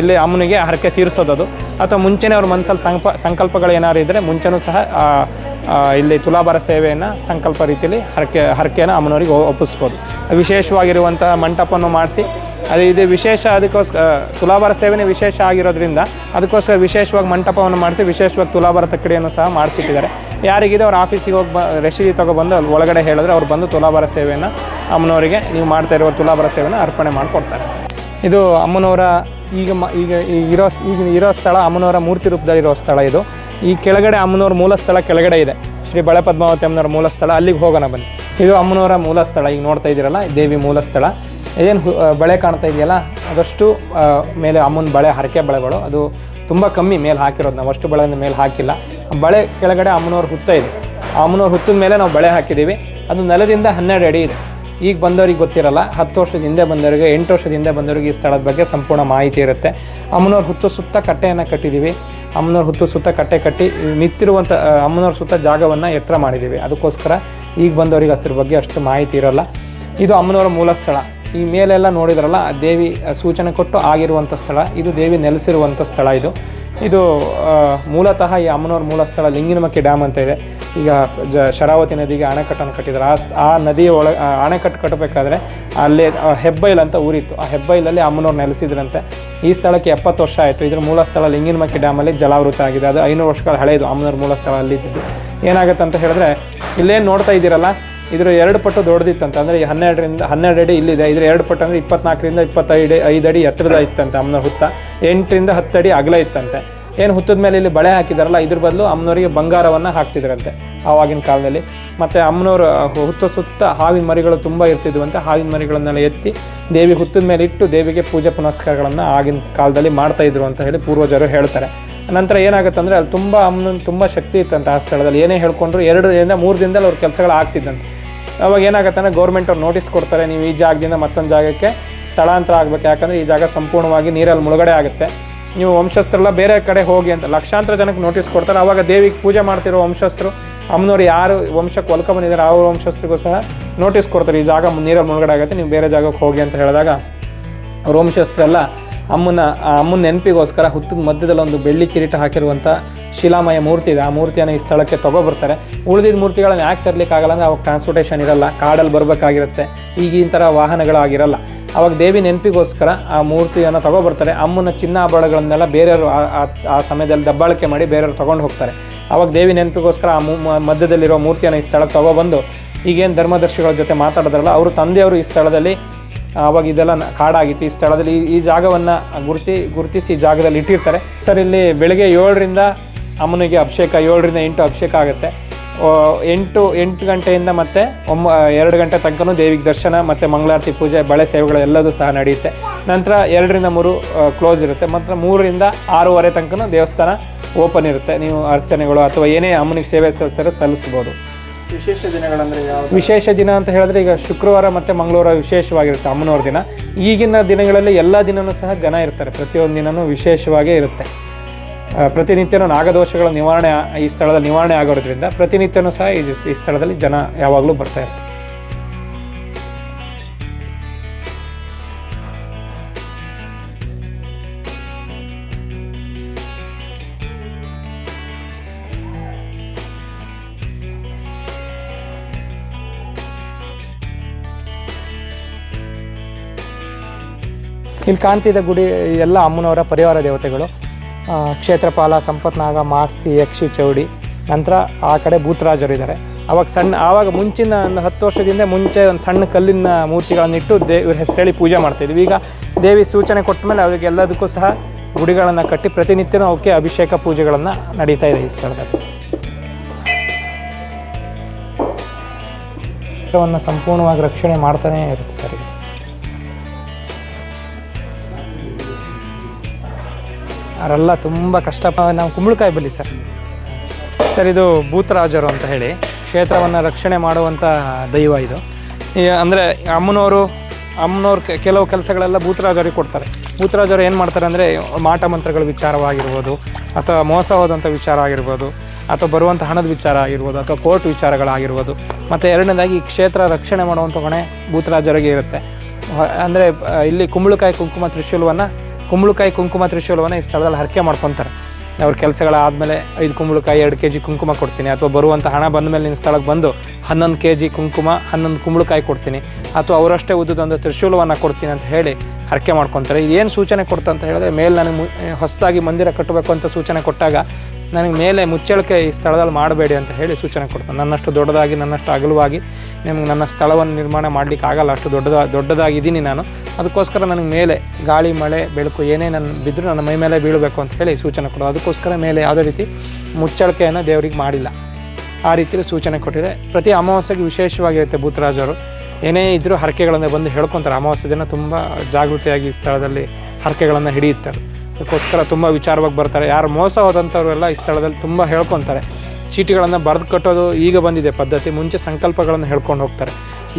ಇಲ್ಲಿ ಅಮ್ಮನಿಗೆ ಹರಕೆ ತೀರಿಸೋದದು. ಅಥವಾ ಮುಂಚೆನೇ ಅವ್ರ ಮನಸ್ಸಲ್ಲಿ ಸಂಕಲ್ಪ ಸಂಕಲ್ಪಗಳು ಏನಾದ್ರು ಇದ್ದರೆ ಮುಂಚೆನೂ ಸಹ ಇಲ್ಲಿ ತುಲಾಭಾರ ಸೇವೆಯನ್ನು ಸಂಕಲ್ಪ ರೀತಿಯಲ್ಲಿ ಹರಕೆ, ಹರಕೆಯನ್ನು ಅಮ್ಮನವರಿಗೆ ಒಪ್ಪಿಸ್ಬೋದು. ವಿಶೇಷವಾಗಿರುವಂಥ ಮಂಟಪವನ್ನು ಮಾಡಿಸಿ ಅದು ಇದು ವಿಶೇಷ ಅದಕ್ಕೋಸ್ಕರ ತುಲಾಭಾರ ಸೇವೆನೇ ವಿಶೇಷ ಆಗಿರೋದ್ರಿಂದ ಅದಕ್ಕೋಸ್ಕರ ವಿಶೇಷವಾಗಿ ಮಂಟಪವನ್ನು ಮಾಡಿಸಿ, ವಿಶೇಷವಾಗಿ ತುಲಾಭಾರ ತಕ್ಕಡಿಯನ್ನು ಸಹ ಮಾಡಿಸಿಟ್ಟಿದ್ದಾರೆ. ಯಾರಿಗಿದೆ ಅವ್ರ ಆಫೀಸಿಗೆ ಹೋಗಿ ಬ ರಶೀದಿ ತೊಗೊಬಂದು ಅಲ್ಲಿ ಒಳಗಡೆ ಹೇಳಿದ್ರೆ ಅವ್ರು ಬಂದು ತುಲಾಭಾರ ಸೇವೆಯನ್ನು ಅಮ್ಮನವರಿಗೆ, ನೀವು ಮಾಡ್ತಾ ಇರುವ ತುಲಾಭಾರ ಸೇವೆಯನ್ನು ಅರ್ಪಣೆ ಮಾಡಿಕೊಡ್ತಾರೆ. ಇದು ಅಮ್ಮನವರ ಈಗ ಮ, ಈಗ ಈಗ ಇರೋ ಈಗ ಇರೋ ಸ್ಥಳ ಅಮ್ಮನವರ ಮೂರ್ತಿ ರೂಪದಲ್ಲಿರೋ ಸ್ಥಳ ಇದು. ಈ ಕೆಳಗಡೆ ಅಮ್ಮನವ್ರ ಮೂಲ ಸ್ಥಳ ಕೆಳಗಡೆ ಇದೆ. ಶ್ರೀ ಬಳೆ ಪದ್ಮಾವತಿ ಅಮ್ಮನವರ ಮೂಲ ಸ್ಥಳ, ಅಲ್ಲಿಗೆ ಹೋಗೋಣ ಬನ್ನಿ. ಇದು ಅಮ್ಮನವರ ಮೂಲ ಸ್ಥಳ, ಈಗ ನೋಡ್ತಾ ಇದ್ದೀರಲ್ಲ, ದೇವಿ ಮೂಲ ಸ್ಥಳ. ಏನು ಬಳೆ ಕಾಣ್ತಾ ಇದೆಯಲ್ಲ, ಅದಷ್ಟು ಮೇಲೆ ಅಮ್ಮನ ಬಳೆ, ಹರಕೆ ಬಳೆಗಳು, ಅದು ತುಂಬ ಕಮ್ಮಿ ಮೇಲೆ ಹಾಕಿರೋದು. ನಾವು ಅಷ್ಟು ಬಳೆಯಿಂದ ಮೇಲೆ ಹಾಕಿಲ್ಲ. ಬಳೆ ಕೆಳಗಡೆ ಅಮ್ಮನವ್ರ ಹುತ್ತ ಇದೆ ಅಮ್ಮನವ್ರ ಹುತ್ತದ ಮೇಲೆ ನಾವು ಬಳೆ ಹಾಕಿದ್ದೀವಿ ಅದು ನೆಲದಿಂದ ಹನ್ನೆರಡು ಅಡಿ ಇದೆ. ಈಗ ಬಂದವ್ರಿಗೆ ಗೊತ್ತಿರಲ್ಲ, ಹತ್ತು ವರ್ಷದ ಹಿಂದೆ ಬಂದವರಿಗೆ, ಎಂಟು ವರ್ಷದ ಹಿಂದೆ ಬಂದವರಿಗೆ ಈ ಸ್ಥಳದ ಬಗ್ಗೆ ಸಂಪೂರ್ಣ ಮಾಹಿತಿ ಇರುತ್ತೆ. ಅಮ್ಮನವ್ರ ಹುತ್ತು ಸುತ್ತ ಕಟ್ಟೆಯನ್ನು ಕಟ್ಟಿದ್ದೀವಿ ಅಮ್ಮನವ್ರ ಹುತ್ತು ಸುತ್ತ ಕಟ್ಟೆ ಕಟ್ಟಿ ನಿಂತಿರುವಂಥ ಅಮ್ಮನವ್ರ ಸುತ್ತ ಜಾಗವನ್ನು ಎತ್ತರ ಮಾಡಿದ್ದೀವಿ ಅದಕ್ಕೋಸ್ಕರ ಈಗ ಬಂದವರಿಗೆ ಅದ್ರ ಬಗ್ಗೆ ಅಷ್ಟು ಮಾಹಿತಿ ಇರೋಲ್ಲ. ಇದು ಅಮ್ಮನವರ ಮೂಲ ಸ್ಥಳ. ಈ ಮೇಲೆಲ್ಲ ನೋಡಿದ್ರಲ್ಲ ದೇವಿ ಸೂಚನೆ ಕೊಟ್ಟು ಆಗಿರುವಂಥ ಸ್ಥಳ, ಇದು ದೇವಿ ನೆಲೆಸಿರುವಂಥ ಸ್ಥಳ ಇದು. ಇದು ಮೂಲತಃ ಈ ಅಮ್ಮನವ್ರ ಮೂಲ ಸ್ಥಳ ಲಿಂಗಿನಮಕ್ಕಿ ಡ್ಯಾಮ್ ಅಂತ ಇದೆ. ಈಗ ಜ, ಶರಾವತಿ ನದಿಗೆ ಅಣೆಕಟ್ಟನ್ನು ಕಟ್ಟಿದ್ದಾರೆ. ಆ ಆ ನದಿಯ ಒಳ ಅಣೆಕಟ್ಟು ಕಟ್ಟಬೇಕಾದ್ರೆ ಅಲ್ಲೇ ಹೆಬ್ಬೈಲ್ ಅಂತ ಊರಿತ್ತು. ಆ ಹೆಬ್ಬೈಲಲ್ಲಿ ಅಮ್ಮನವ್ರು ನೆಲೆಸಿದ್ರಂತೆ. ಈ ಸ್ಥಳಕ್ಕೆ ಎಪ್ಪತ್ತು ವರ್ಷ ಆಯಿತು. ಇದರ ಮೂಲ ಸ್ಥಳ ಲಿಂಗಿನಮಕ್ಕಿ ಡ್ಯಾಮಲ್ಲಿ ಜಲಾವೃತ ಆಗಿದೆ. ಅದು ಐನೂರು ವರ್ಷಗಳ ಹಳೆಯದು ಅಮ್ಮನವ್ರ ಮೂಲ ಸ್ಥಳ ಅಲ್ಲಿದ್ದು. ಏನಾಗುತ್ತೆ ಅಂತ ಹೇಳಿದ್ರೆ, ಇಲ್ಲೇನು ನೋಡ್ತಾ ಇದ್ದೀರಲ್ಲ ಇದ್ರ ಎರಡು ಪಟ್ಟು ದೊಡ್ಡದಿತ್ತಂತ, ಅಂದರೆ ಹನ್ನೆರಡರಿಂದ ಹನ್ನೆರಡು ಅಡಿ ಇಲ್ಲಿದೆ. ಇದ್ರ ಎರಡು ಪಟ್ಟು ಅಂದರೆ ಇಪ್ಪತ್ನಾಲ್ಕರಿಂದ ಇಪ್ಪತ್ತೈದು ಐದು ಅಡಿ ಎತ್ತರದ ಇತ್ತಂತೆ ಅಮ್ಮನ ಹುತ್ತ. ಎಂಟರಿಂದ ಹತ್ತು ಅಡಿ ಅಗಲ ಇತ್ತಂತೆ. ಏನು ಹುತ್ತದ ಮೇಲೆ ಇಲ್ಲಿ ಬಳೆ ಹಾಕಿದಾರಲ್ಲ, ಇದ್ರ ಬದಲು ಅಮ್ಮನವರಿಗೆ ಬಂಗಾರವನ್ನು ಹಾಕ್ತಿದ್ರಂತೆ ಆವಾಗಿನ ಕಾಲದಲ್ಲಿ. ಮತ್ತು ಅಮ್ಮನವರು ಹುತ್ತ ಸುತ್ತ ಹಾವಿನ ಮರಿಗಳು ತುಂಬ ಅಂತ. ಹಾವಿನ ಮರಿಗಳನ್ನೆಲ್ಲ ಎತ್ತಿ ದೇವಿ ಹುತ್ತದ ಮೇಲೆ ಇಟ್ಟು ದೇವಿಗೆ ಪೂಜೆ ಪುನಸ್ಕಾರಗಳನ್ನು ಆಗಿನ ಕಾಲದಲ್ಲಿ ಮಾಡ್ತಾ ಇದ್ರು ಅಂತ ಹೇಳಿ ಪೂರ್ವಜರು ಹೇಳ್ತಾರೆ. ನಂತರ ಏನಾಗುತ್ತೆ ಅಂದರೆ ಅಲ್ಲಿ ತುಂಬ ಅಮ್ಮನ, ತುಂಬ ಶಕ್ತಿ ಇತ್ತಂತೆ ಆ ಸ್ಥಳದಲ್ಲಿ. ಏನೇ ಹೇಳ್ಕೊಂಡ್ರು ಎರಡರಿಂದ ಮೂರು ದಿನದಲ್ಲಿ ಅವ್ರ ಕೆಲಸಗಳು ಆಗ್ತಿದ್ದಂತೆ. ಅವಾಗ ಏನಾಗುತ್ತೆ ಅಂದರೆ ಗೌರ್ಮೆಂಟ್ ಅವ್ರು ನೋಟಿಸ್ ಕೊಡ್ತಾರೆ, ನೀವು ಈ ಜಾಗದಿಂದ ಮತ್ತೊಂದು ಜಾಗಕ್ಕೆ ಸ್ಥಳಾಂತರ ಆಗಬೇಕು. ಯಾಕಂದರೆ ಈ ಜಾಗ ಸಂಪೂರ್ಣವಾಗಿ ನೀರಲ್ಲಿ ಮುಳುಗಡೆ ಆಗುತ್ತೆ. ನೀವು ವಂಶಸ್ಥರೆಲ್ಲ ಬೇರೆ ಕಡೆ ಹೋಗಿ ಅಂತ ಲಕ್ಷಾಂತರ ಜನಕ್ಕೆ ನೋಟಿಸ್ ಕೊಡ್ತಾರೆ. ಆವಾಗ ದೇವಿಗೆ ಪೂಜೆ ಮಾಡ್ತಿರೋ ವಂಶಸ್ಥರು, ಅಮ್ಮನವ್ರು ಯಾರು ವಂಶಕ್ಕೆ ಹೊಲ್ಕೊ ಬಂದಿದ್ದಾರೆ, ಅವ್ರ ವಂಶಸ್ಥರಿಗೂ ಸಹ ನೋಟಿಸ್ ಕೊಡ್ತಾರೆ, ಈ ಜಾಗ ನೀರಲ್ಲಿ ಮುಳುಗಡೆ ಆಗುತ್ತೆ, ನೀವು ಬೇರೆ ಜಾಗಕ್ಕೆ ಹೋಗಿ ಅಂತ ಹೇಳಿದಾಗ ಅವ್ರ ವಂಶಸ್ಥರೆಲ್ಲ ಅಮ್ಮನ ಅಮ್ಮನ ನೆನಪಿಗೋಸ್ಕರ ಹುತ್ತದ ಮಧ್ಯದಲ್ಲಿ ಒಂದು ಬೆಳ್ಳಿ ಕಿರೀಟ ಹಾಕಿರುವಂಥ ಶಿಲಾಮಯ ಮೂರ್ತಿ ಇದೆ. ಆ ಮೂರ್ತಿಯನ್ನು ಈ ಸ್ಥಳಕ್ಕೆ ತೊಗೊಬರ್ತಾರೆ ಉಳಿದಿದ್ದ ಮೂರ್ತಿಗಳನ್ನು ಯಾಕೆ ತರಲಿಕ್ಕಾಗಲ್ಲ ಅಂದರೆ ಅವಾಗ ಟ್ರಾನ್ಸ್ಪೋರ್ಟೇಷನ್ ಇರಲ್ಲ, ಕಾಡಲ್ಲಿ ಬರಬೇಕಾಗಿರುತ್ತೆ, ಈಗಿನ ಥರ ವಾಹನಗಳಾಗಿರಲ್ಲ. ಅವಾಗ ದೇವಿ ನೆನಪಿಗೋಸ್ಕರ ಆ ಮೂರ್ತಿಯನ್ನು ತಗೊಬರ್ತಾರೆ ಅಮ್ಮನ ಚಿನ್ನಾಭರಣಗಳನ್ನೆಲ್ಲ ಬೇರೆಯವರು ಆ- ಸಮಯದಲ್ಲಿ ದಬ್ಬಾಳಿಕೆ ಮಾಡಿ ಬೇರೆಯವರು ತೊಗೊಂಡು ಹೋಗ್ತಾರೆ. ಅವಾಗ ದೇವಿ ನೆನಪಿಗೋಸ್ಕರ ಆ ಮಧ್ಯದಲ್ಲಿರೋ ಮೂರ್ತಿಯನ್ನು ಈ ಸ್ಥಳಕ್ಕೆ ತಗೊಬಂದು ಈಗೇನು ಧರ್ಮದರ್ಶಿಗಳ ಜೊತೆ ಮಾತಾಡಿದ್ರಲ್ಲ, ಅವರು ತಂದೆಯವರು ಈ ಸ್ಥಳದಲ್ಲಿ ಅವಾಗ ಇದೆಲ್ಲ ಕಾಡಾಗಿತ್ತು. ಈ ಸ್ಥಳದಲ್ಲಿ ಈ ಜಾಗವನ್ನು ಗುರುತಿ, ಗುರುತಿಸಿ ಈ ಜಾಗದಲ್ಲಿ ಇಟ್ಟಿರ್ತಾರೆ. ಸರ್, ಇಲ್ಲಿ ಬೆಳಗ್ಗೆ ಏಳರಿಂದ ಅಮ್ಮನಿಗೆ ಅಭಿಷೇಕ ಏಳರಿಂದ ಎಂಟು ಅಭಿಷೇಕ ಆಗುತ್ತೆ. ಎಂಟು ಎಂಟು ಗಂಟೆಯಿಂದ ಮತ್ತೆ ಒಮ್ಮ ಎರಡು ಗಂಟೆ ತನಕನೂ ದೇವಿಗೆ ದರ್ಶನ ಮತ್ತು ಮಂಗಳಾರತಿ ಪೂಜೆ ಬಳೆ ಸೇವೆಗಳು ಎಲ್ಲದೂ ಸಹ ನಡೆಯುತ್ತೆ. ನಂತರ ಎರಡರಿಂದ ಮೂರು ಕ್ಲೋಸ್ ಇರುತ್ತೆ. ಮತ್ತು ಮೂರರಿಂದ ಆರೂವರೆ ತನಕನೂ ದೇವಸ್ಥಾನ ಓಪನ್ ಇರುತ್ತೆ. ನೀವು ಅರ್ಚನೆಗಳು ಅಥವಾ ಏನೇ ಅಮ್ಮನಿಗೆ ಸೇವೆ ಸಲ್ಲಿಸ್ತಾರೆ ಸಲ್ಲಿಸ್ಬೋದು. ವಿಶೇಷ ದಿನಗಳಂದರೆ ವಿಶೇಷ ದಿನ ಅಂತ ಹೇಳಿದ್ರೆ ಈಗ ಶುಕ್ರವಾರ ಮತ್ತು ಮಂಗಳವಾರ ವಿಶೇಷವಾಗಿರುತ್ತೆ ಅಮ್ಮನವ್ರ ದಿನ. ಈಗಿನ ದಿನಗಳಲ್ಲಿ ಎಲ್ಲ ದಿನವೂ ಸಹ ಜನ ಇರ್ತಾರೆ. ಪ್ರತಿಯೊಂದು ದಿನವೂ ವಿಶೇಷವಾಗೇ ಇರುತ್ತೆ. ಪ್ರತಿನಿತ್ಯನೂ ನಾಗದೋಷಗಳ ನಿವಾರಣೆ ಈ ಸ್ಥಳದಲ್ಲಿ ನಿವಾರಣೆ ಆಗಿರೋದ್ರಿಂದ ಪ್ರತಿನಿತ್ಯನೂ ಸಹ ಈ ಈ ಸ್ಥಳದಲ್ಲಿ ಜನ ಯಾವಾಗಲೂ ಬರ್ತಾ ಇರ್ತಾರೆ. ಇಲ್ಲಿ ಕಾಣ್ತಿದ್ದ ಗುಡಿ ಎಲ್ಲ ಅಮ್ಮನವರ ಪರಿವಾರ ದೇವತೆಗಳು. ಕ್ಷೇತ್ರಪಾಲ ಸಂಪತ್ನಾಗ ಮಾಸ್ತಿ, ಯಕ್ಷಿ, ಚೌಡಿ. ನಂತರ ಆ ಕಡೆ ಭೂತರಾಜರು ಇದ್ದಾರೆ. ಅವಾಗ ಸಣ್ಣ, ಆವಾಗ ಮುಂಚಿನ ಒಂದು ಹತ್ತು ವರ್ಷದಿಂದ ಮುಂಚೆ ಒಂದು ಸಣ್ಣ ಕಲ್ಲಿನ ಮೂರ್ತಿಗಳನ್ನಿಟ್ಟು ದೇವ್ರ ಹೆಸರೇಳಿ ಪೂಜೆ ಮಾಡ್ತಾಯಿದ್ವಿ ಈಗ ದೇವಿ ಸೂಚನೆ ಕೊಟ್ಟ ಮೇಲೆ ಅವರಿಗೆ ಎಲ್ಲದಕ್ಕೂ ಸಹ ಗುಡಿಗಳನ್ನು ಕಟ್ಟಿ ಪ್ರತಿನಿತ್ಯನೂ ಅವಕ್ಕೆ ಅಭಿಷೇಕ ಪೂಜೆಗಳನ್ನು ನಡೀತಾ ಇದೆ ಈ ಸ್ಥಳದಲ್ಲಿ. ಸಂಪೂರ್ಣವಾಗಿ ರಕ್ಷಣೆ ಮಾಡ್ತಾನೆ ಇರುತ್ತೆ ಸರ್ ಅವರೆಲ್ಲ ತುಂಬ ಕಷ್ಟ ನಾವು ಕುಂಬಳಕಾಯಿ ಬಲಿ ಸರ್. ಸರ್, ಇದು ಭೂತರಾಜರು ಅಂತ ಹೇಳಿ ಕ್ಷೇತ್ರವನ್ನು ರಕ್ಷಣೆ ಮಾಡುವಂಥ ದೈವ ಇದು. ಅಂದರೆ ಅಮ್ಮನವರು, ಅಮ್ಮನವ್ರ ಕೆಲವು ಕೆಲಸಗಳೆಲ್ಲ ಭೂತರಾಜರಿಗೆ ಕೊಡ್ತಾರೆ. ಭೂತರಾಜರು ಏನು ಮಾಡ್ತಾರೆ ಅಂದರೆ, ಮಾಟ ಮಂತ್ರಗಳ ವಿಚಾರವಾಗಿರ್ಬೋದು, ಅಥವಾ ಮೋಸ ವಿಚಾರ ಆಗಿರ್ಬೋದು, ಅಥವಾ ಬರುವಂಥ ಹಣದ ವಿಚಾರ ಆಗಿರ್ಬೋದು, ಅಥವಾ ಕೋರ್ಟ್ ವಿಚಾರಗಳಾಗಿರ್ಬೋದು. ಮತ್ತು ಎರಡನೇದಾಗಿ ಈ ಕ್ಷೇತ್ರ ರಕ್ಷಣೆ ಮಾಡುವಂಥ ಹೊಣೆ ಭೂತರಾಜರಿಗೆ ಇರುತ್ತೆ. ಅಂದರೆ ಇಲ್ಲಿ ಕುಂಬಳಕಾಯಿ ಕುಂಕುಮ ತ್ರಿಶೂಲವನ್ನು ಕುಂಬಳಕಾಯಿ ಕುಂಕುಮ ತ್ರಿಶೂಲವನ್ನು ಈ ಸ್ಥಳದಲ್ಲಿ ಹರಕೆ ಮಾಡ್ಕೊತಾರೆ. ಅವ್ರ ಕೆಲಸಗಳಾದಮೇಲೆ ಐದು ಕುಂಬಳಕಾಯಿ, ಎರಡು ಕೆ ಜಿ ಕುಂಕುಮ ಕೊಡ್ತೀನಿ. ಅಥವಾ ಬರುವಂಥ ಹಣ ಬಂದ ಮೇಲೆ ನಿನ್ನ ಸ್ಥಳಕ್ಕೆ ಬಂದು ಹನ್ನೊಂದು ಕೆ ಜಿ ಕುಂಕುಮ, ಹನ್ನೊಂದು ಕುಂಬಳಕಾಯಿ ಕೊಡ್ತೀನಿ. ಅಥವಾ ಅವರಷ್ಟೇ ಉದ್ದದೊಂದು ತ್ರಿಶೂಲವನ್ನು ಕೊಡ್ತೀನಿ ಅಂತ ಹೇಳಿ ಹರಕೆ ಮಾಡ್ಕೊತಾರೆ. ಇದೇನು ಸೂಚನೆ ಕೊಡ್ತಂತ ಹೇಳಿದ್ರೆ ಮೇಲೆ ನನಗೆ ಹೊಸದಾಗಿ ಮಂದಿರ ಕಟ್ಟಬೇಕು ಅಂತ ಸೂಚನೆ ಕೊಟ್ಟಾಗ ನನಗೆ ಮೇಲೆ ಮುಚ್ಚಳಿಕೆ ಈ ಸ್ಥಳದಲ್ಲಿ ಮಾಡಬೇಡಿ ಅಂತ ಹೇಳಿ ಸೂಚನೆ ಕೊಡ್ತಾನೆ. ನನ್ನಷ್ಟು ದೊಡ್ಡದಾಗಿ, ನನ್ನಷ್ಟು ಅಗಲವಾಗಿ ನಿಮ್ಗೆ ನನ್ನ ಸ್ಥಳವನ್ನು ನಿರ್ಮಾಣ ಮಾಡಲಿಕ್ಕೆ ಆಗಲ್ಲ, ಅಷ್ಟು ದೊಡ್ಡದ, ದೊಡ್ಡದಾಗಿದ್ದೀನಿ ನಾನು. ಅದಕ್ಕೋಸ್ಕರ ನನಗೆ ಮೇಲೆ ಗಾಳಿ, ಮಳೆ, ಬೆಳಕು ಏನೇ ನನ್ನ ಬಿದ್ದರೂ ನನ್ನ ಮೈ ಮೇಲೆ ಬೀಳಬೇಕು ಅಂತ ಹೇಳಿ ಸೂಚನೆ ಕೊಡೋದು. ಅದಕ್ಕೋಸ್ಕರ ಮೇಲೆ ಯಾವುದೇ ರೀತಿ ಮುಚ್ಚಳಿಕೆಯನ್ನು ದೇವರಿಗೆ ಮಾಡಿಲ್ಲ. ಆ ರೀತಿಯಲ್ಲಿ ಸೂಚನೆ ಕೊಟ್ಟಿದೆ. ಪ್ರತಿ ಅಮಾವಾಸ್ಯೆಗೆ ವಿಶೇಷವಾಗಿರುತ್ತೆ ಭೂತರಾಜರು. ಏನೇ ಇದ್ದರೂ ಹರಕೆಗಳನ್ನು ಬಂದು ಹೇಳ್ಕೊತಾರೆ. ಅಮಾವಾಸ್ಯೆ ದಿನ ತುಂಬ ಜಾಗೃತಿಯಾಗಿ ಸ್ಥಳದಲ್ಲಿ ಹರಕೆಗಳನ್ನು ಹಿಡಿಯುತ್ತಾರೆ. ಅದಕ್ಕೋಸ್ಕರ ತುಂಬ ವಿಚಾರವಾಗಿ ಬರ್ತಾರೆ. ಯಾರು ಮೋಸ ಹೋದಂಥವರೆಲ್ಲ ಈ ಸ್ಥಳದಲ್ಲಿ ತುಂಬ ಹೇಳ್ಕೊತಾರೆ. ಚೀಟಿಗಳನ್ನು ಬರೆದು ಕಟ್ಟೋದು ಈಗ ಬಂದಿದೆ ಪದ್ಧತಿ. ಮುಂಚೆ ಸಂಕಲ್ಪಗಳನ್ನು ಹೇಳ್ಕೊಂಡು ಹೋಗ್ತಾರೆ.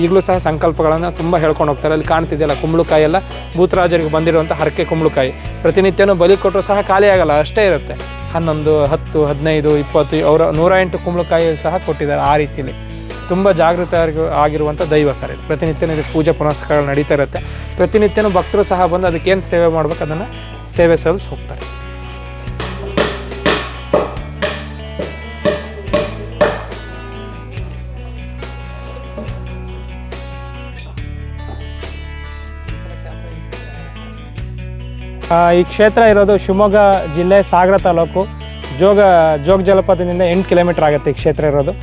ಈಗಲೂ ಸಹ ಸಂಕಲ್ಪಗಳನ್ನು ತುಂಬ ಹೇಳ್ಕೊಂಡು ಹೋಗ್ತಾರೆ. ಅಲ್ಲಿ ಕಾಣ್ತಿದೆಯಲ್ಲ, ಕುಂಬಳಕಾಯಿ ಎಲ್ಲ ಭೂತರಾಜರಿಗೆ ಬಂದಿರುವಂಥ ಹರಕೆ ಕುಂಬಳಕಾಯಿ. ಪ್ರತಿನಿತ್ಯನೂ ಬಲಿ ಕೊಟ್ಟರು ಸಹ ಖಾಲಿ ಆಗಲ್ಲ, ಅಷ್ಟೇ ಇರುತ್ತೆ. ಹನ್ನೊಂದು, ಹತ್ತು, ಹದಿನೈದು, ಇಪ್ಪತ್ತು, ಅವರ ನೂರ ಎಂಟು ಕುಂಬಳಕಾಯಿ ಸಹ ಕೊಟ್ಟಿದ್ದಾರೆ ಆ ರೀತಿಯಲ್ಲಿ. ತುಂಬ ಜಾಗೃತ ಆಗಿರುವಂಥ ದೈವ ಸರ್ ಇದು. ಪ್ರತಿನಿತ್ಯನೂ ಇದಕ್ಕೆ ಪೂಜೆ ಪುನಸ್ಕಾರಗಳು ನಡೀತಾ ಇರುತ್ತೆ. ಪ್ರತಿನಿತ್ಯನೂ ಭಕ್ತರು ಸಹ ಬಂದು ಅದಕ್ಕೇನು ಸೇವೆ ಮಾಡ್ಬೇಕು? ಅದನ್ನು ಸೇವೆ ಸಲ್ಲಿಸಿ ಹೋಗ್ತಾರೆ. ಈ ಕ್ಷೇತ್ರ ಇರೋದು ಶಿವಮೊಗ್ಗ ಜಿಲ್ಲೆ ಸಾಗರ ತಾಲೂಕು. ಜೋಗ ಜೋಗ ಜಲಪಾತದಿಂದ ಎಂಟು ಕಿಲೋಮೀಟ್ರ್ ಆಗುತ್ತೆ ಈ ಕ್ಷೇತ್ರ ಇರೋದು.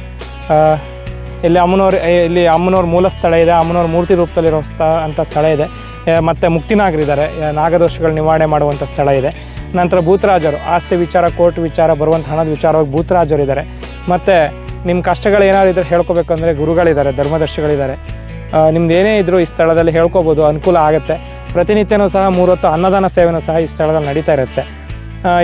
ಇಲ್ಲಿ ಅಮ್ಮನವ್ರ ಇಲ್ಲಿ ಅಮ್ಮನವ್ರ ಮೂಲ ಸ್ಥಳ ಇದೆ, ಅಮ್ಮನವ್ರ ಮೂರ್ತಿ ರೂಪದಲ್ಲಿರೋ ಸ್ಥ, ಅಂತ ಸ್ಥಳ ಇದೆ. ಮತ್ತು ಮತ್ತು ಮುಕ್ತಿನಾಗರಿದ್ದಾರೆ ನಾಗದೋಷಗಳು ನಿವಾರಣೆ ಮಾಡುವಂಥ ಸ್ಥಳ ಇದೆ. ನಂತರ ಭೂತರಾಜರು, ಆಸ್ತಿ ವಿಚಾರ, ಕೋರ್ಟ್ ವಿಚಾರ, ಬರುವಂಥ ಹಣದ ವಿಚಾರವಾಗಿ ಭೂತರಾಜರು ಇದ್ದಾರೆ. ಮತ್ತು ನಿಮ್ಮ ಕಷ್ಟಗಳು ಏನಾದ್ರು ಇದ್ರೆ ಹೇಳ್ಕೊಬೇಕು ಅಂದರೆ ಗುರುಗಳಿದ್ದಾರೆ, ಧರ್ಮದರ್ಶಿಗಳಿದ್ದಾರೆ. ನಿಮ್ದು ಏನೇ ಇದ್ದರೂ ಈ ಸ್ಥಳದಲ್ಲಿ ಹೇಳ್ಕೊಬೋದು, ಅನುಕೂಲ ಆಗುತ್ತೆ. ಪ್ರತಿನಿತ್ಯನೂ ಸಹ ಮೂರೊತ್ತು ಅನ್ನದಾನ ಸೇವೆನೂ ಸಹ ಈ ಸ್ಥಳದಲ್ಲಿ ನಡೀತಾ ಇರುತ್ತೆ.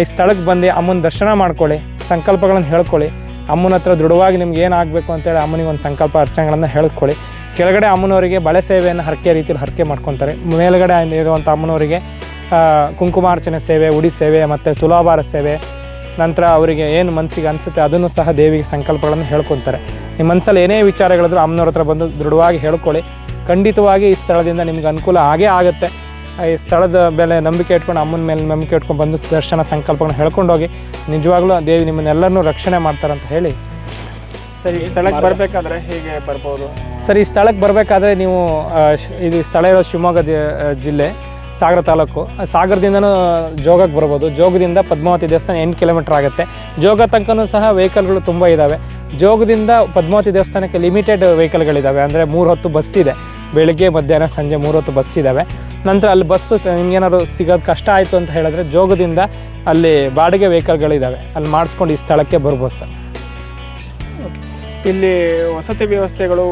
ಈ ಸ್ಥಳಕ್ಕೆ ಬಂದು ಅಮ್ಮನ ದರ್ಶನ ಮಾಡ್ಕೊಳ್ಳಿ, ಸಂಕಲ್ಪಗಳನ್ನು ಹೇಳ್ಕೊಳ್ಳಿ. ಅಮ್ಮನ ಹತ್ರ ದೃಢವಾಗಿ ನಿಮ್ಗೆ ಏನು ಆಗಬೇಕು ಅಂತೇಳಿ ಅಮ್ಮನಿಗೆ ಒಂದು ಸಂಕಲ್ಪ ಅರ್ಚನೆಗಳನ್ನು ಹೇಳ್ಕೊಳ್ಳಿ. ಕೆಳಗಡೆ ಅಮ್ಮನವರಿಗೆ ಬಳೆ ಸೇವೆಯನ್ನು ಹರಕೆ ರೀತಿಯಲ್ಲಿ ಹರಕೆ ಮಾಡ್ಕೊತಾರೆ. ಮೇಲುಗಡೆ ಇರುವಂಥ ಅಮ್ಮನವರಿಗೆ ಕುಂಕುಮಾರ್ಚನೆ ಸೇವೆ, ಉಡಿ ಸೇವೆ ಮತ್ತು ತುಲಾಭಾರ ಸೇವೆ, ನಂತರ ಅವರಿಗೆ ಏನು ಮನಸ್ಸಿಗೆ ಅನಿಸುತ್ತೆ ಅದನ್ನು ಸಹ ದೇವಿಗೆ ಸಂಕಲ್ಪಗಳನ್ನು ಹೇಳ್ಕೊತಾರೆ ನಿಮ್ಮ ಮನಸ್ಸಲ್ಲಿ ಏನೇ ವಿಚಾರಗಳಿದ್ರು ಅಮ್ಮನವ್ರ ಹತ್ರ ಬಂದು ದೃಢವಾಗಿ ಹೇಳ್ಕೊಳ್ಳಿ. ಖಂಡಿತವಾಗಿ ಈ ಸ್ಥಳದಿಂದ ನಿಮ್ಗೆ ಅನುಕೂಲ ಆಗೇ ಆಗುತ್ತೆ. ಈ ಸ್ಥಳದ ಮೇಲೆ ನಂಬಿಕೆ ಇಟ್ಕೊಂಡು ಅಮ್ಮನ ಮೇಲೆ ನಂಬಿಕೆ ಇಟ್ಕೊಂಡು ಬಂದು ದರ್ಶನ ಸಂಕಲ್ಪಗಳನ್ನ ಹೇಳ್ಕೊಂಡೋಗಿ ನಿಜವಾಗ್ಲೂ ದೇವಿ ನಿಮ್ಮನ್ನೆಲ್ಲರನ್ನೂ ರಕ್ಷಣೆ ಮಾಡ್ತಾರಂತ ಹೇಳಿ. ಸರಿ ಈ ಸ್ಥಳಕ್ಕೆ ಬರಬೇಕಾದ್ರೆ ಹೇಗೆ ಬರ್ಬೋದು? ಸರ್ ಈ ಸ್ಥಳಕ್ಕೆ ಬರಬೇಕಾದ್ರೆ ನೀವು ಇದು ಸ್ಥಳ ಇರೋ ಶಿವಮೊಗ್ಗ ಜಿಲ್ಲೆ ಸಾಗರ ತಾಲೂಕು. ಸಾಗರದಿಂದನೂ ಜೋಗಕ್ಕೆ ಬರ್ಬೋದು. ಜೋಗದಿಂದ ಪದ್ಮಾವತಿ ದೇವಸ್ಥಾನ ಎಂಟು ಕಿಲೋಮೀಟರ್ ಆಗುತ್ತೆ. ಜೋಗ ತನಕನೂ ಸಹ ವೆಹಿಕಲ್ಗಳು ತುಂಬ ಇದ್ದಾವೆ ಜೋಗದಿಂದ ಪದ್ಮಾವತಿ ದೇವಸ್ಥಾನಕ್ಕೆ ಲಿಮಿಟೆಡ್ ವೆಹಿಕಲ್ಗಳಿದ್ದಾವೆ ಅಂದರೆ ಮೂರು ಹೊತ್ತು ಬಸ್ ಇದೆ. ಬೆಳಿಗ್ಗೆ ಮಧ್ಯಾಹ್ನ ಸಂಜೆ ಮೂರು ಹೊತ್ತು ಬಸ್ ಇದ್ದಾವೆ ನಂತರ ಅಲ್ಲಿ ಬಸ್ ನಿಮ್ಗೇನಾದ್ರು ಸಿಗೋದು ಕಷ್ಟ ಆಯಿತು ಅಂತ ಹೇಳಿದ್ರೆ ಜೋಗದಿಂದ ಅಲ್ಲಿ ಬಾಡಿಗೆ ವೆಹಿಕಲ್ಗಳಿದ್ದಾವೆ ಅಲ್ಲಿ ಮಾಡಿಸ್ಕೊಂಡು ಈ ಸ್ಥಳಕ್ಕೆ ಬರ್ಬೋದು ಸರ್. ಇಲ್ಲಿ ವಸತಿ ವ್ಯವಸ್ಥೆಗಳು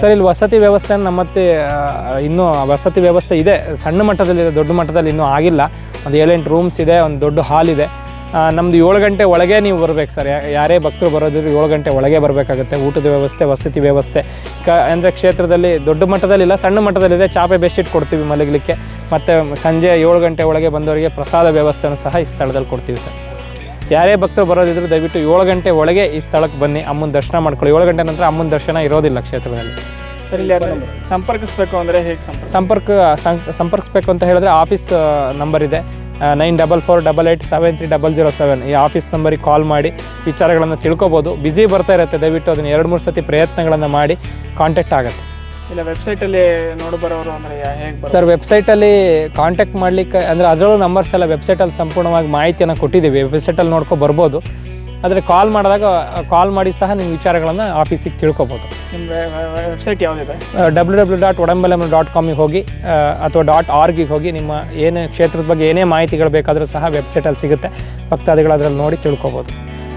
ಸರ್ ಇಲ್ಲಿ ವಸತಿ ವ್ಯವಸ್ಥೆ ನಮ್ಮತ್ತೆ ಆ, ಇನ್ನೂ ವಸತಿ ವ್ಯವಸ್ಥೆ ಇದೆ. ಸಣ್ಣ ಮಟ್ಟದಲ್ಲಿ ದೊಡ್ಡ ಮಟ್ಟದಲ್ಲಿ ಇನ್ನೂ ಆಗಿಲ್ಲ. ಒಂದು ಏಳೆಂಟು ರೂಮ್ಸ್ ಇದೆ ಒಂದು ದೊಡ್ಡ ಹಾಲ್ ಇದೆ. ಆ, ನಮ್ದು ಏಳು ಗಂಟೆ ಒಳಗೆ ನೀವು ಬರಬೇಕು ಸರ್. ಯಾ- ಯಾರೇ ಭಕ್ತರು ಬರೋದಿದ್ರು ಏಳು ಗಂಟೆ ಒಳಗೆ ಬರಬೇಕಾಗುತ್ತೆ. ಊಟದ ವ್ಯವಸ್ಥೆ ವಸತಿ ವ್ಯವಸ್ಥೆ. ಕ ಅಂದರೆ ಕ್ಷೇತ್ರದಲ್ಲಿ ದೊಡ್ಡ ಮಟ್ಟದಲ್ಲಿಲ್ಲ ಸಣ್ಣ ಮಟ್ಟದಲ್ಲಿದೆ. ಚಾಪೆ ಬೆಡ್ಶೀಟ್ ಕೊಡ್ತೀವಿ ಮಲಗಲಿಕ್ಕೆ. ಮತ್ತು ಸಂಜೆ ಏಳು ಗಂಟೆ ಒಳಗೆ ಬಂದವರಿಗೆ ಪ್ರಸಾದ ವ್ಯವಸ್ಥೆಯನ್ನು ಸಹ ಈ ಸ್ಥಳದಲ್ಲಿ ಕೊಡ್ತೀವಿ ಸರ್. ಯಾರೇ ಭಕ್ತರು ಬರೋದಿದ್ರು ದಯವಿಟ್ಟು ಏಳು ಗಂಟೆ ಒಳಗೆ ಈ ಸ್ಥಳಕ್ಕೆ ಬನ್ನಿ. ಅಮ್ಮನ ದರ್ಶನ ಮಾಡ್ಕೊಳ್ಳಿ. ಏಳು ಗಂಟೆ ನಂತರ ಅಮ್ಮನ ದರ್ಶನ ಇರೋದಿಲ್ಲ ಕ್ಷೇತ್ರದಲ್ಲಿ. ಸಂಪರ್ಕಿಸ್ಬೇಕು ಅಂದರೆ ಹೇಗೆ ಸಂಪರ್ಕ ಸಂಪರ್ಕಿಸ್ಬೇಕು ಅಂತ ಹೇಳಿದ್ರೆ ಆಫೀಸ್ ನಂಬರ್ ಇದೆ. Nine double four double eight seven three double zero seven ಈ ಆಫೀಸ್ ನಂಬರಿಗೆ ಕಾಲ್ ಮಾಡಿ ವಿಚಾರಗಳನ್ನು ತಿಳ್ಕೊಬೋದು. ಬ್ಯುಸಿ ಬರ್ತಾ ಇರುತ್ತೆ. ದಯವಿಟ್ಟು ಅದನ್ನು ಎರಡು ಮೂರು ಸತಿ ಪ್ರಯತ್ನಗಳನ್ನು ಮಾಡಿ ಕಾಂಟ್ಯಾಕ್ಟ್ ಆಗುತ್ತೆ. ಇಲ್ಲ ವೆಬ್ಸೈಟಲ್ಲಿ ನೋಡಿ ಬರೋರು ಅಂದರೆ ಹೇಗೆ ಸರ್ ವೆಬ್ಸೈಟಲ್ಲಿ ಕಾಂಟ್ಯಾಕ್ಟ್ ಮಾಡಲಿಕ್ಕೆ ಅಂದರೆ ಅದರಲ್ಲೂ ನಂಬರ್ಸ್ ಎಲ್ಲ ವೆಬ್ಸೈಟಲ್ಲಿ ಸಂಪೂರ್ಣವಾಗಿ ಮಾಹಿತಿಯನ್ನು ಕೊಟ್ಟಿದ್ದೀವಿ. ವೆಬ್ಸೈಟಲ್ಲಿ ನೋಡ್ಕೊ ಬರ್ಬೋದು. ಆದರೆ ಕಾಲ್ ಮಾಡಿದಾಗ ಕಾಲ್ ಮಾಡಿ ಸಹ ನಿಮ್ಮ ವಿಚಾರಗಳನ್ನು ಆಫೀಸಿಗೆ ತಿಳ್ಕೊಬೋದು. ನಿಮ್ಮ ವೆಬ್ಸೈಟ್ ಯಾವುದಿದೆ ಡಬ್ಲ್ಯೂ ಡಬ್ಲ್ಯೂ ಡಾಟ್ ಒಡಂಬಲಮ್ ಡಾಟ್ ಕಾಮಿಗೆ ಹೋಗಿ ಅಥವಾ. ಡಾಟ್ ಆರ್ಗಿಗೆ ಹೋಗಿ ನಿಮ್ಮ ಏನು ಕ್ಷೇತ್ರದ ಬಗ್ಗೆ ಏನೇ ಮಾಹಿತಿಗಳು ಬೇಕಾದರೂ ಸಹ ವೆಬ್ಸೈಟಲ್ಲಿ ಸಿಗುತ್ತೆ. ಭಕ್ತಾದಿಗಳು ಅದರಲ್ಲಿ ನೋಡಿ ತಿಳ್ಕೊಬೋದು.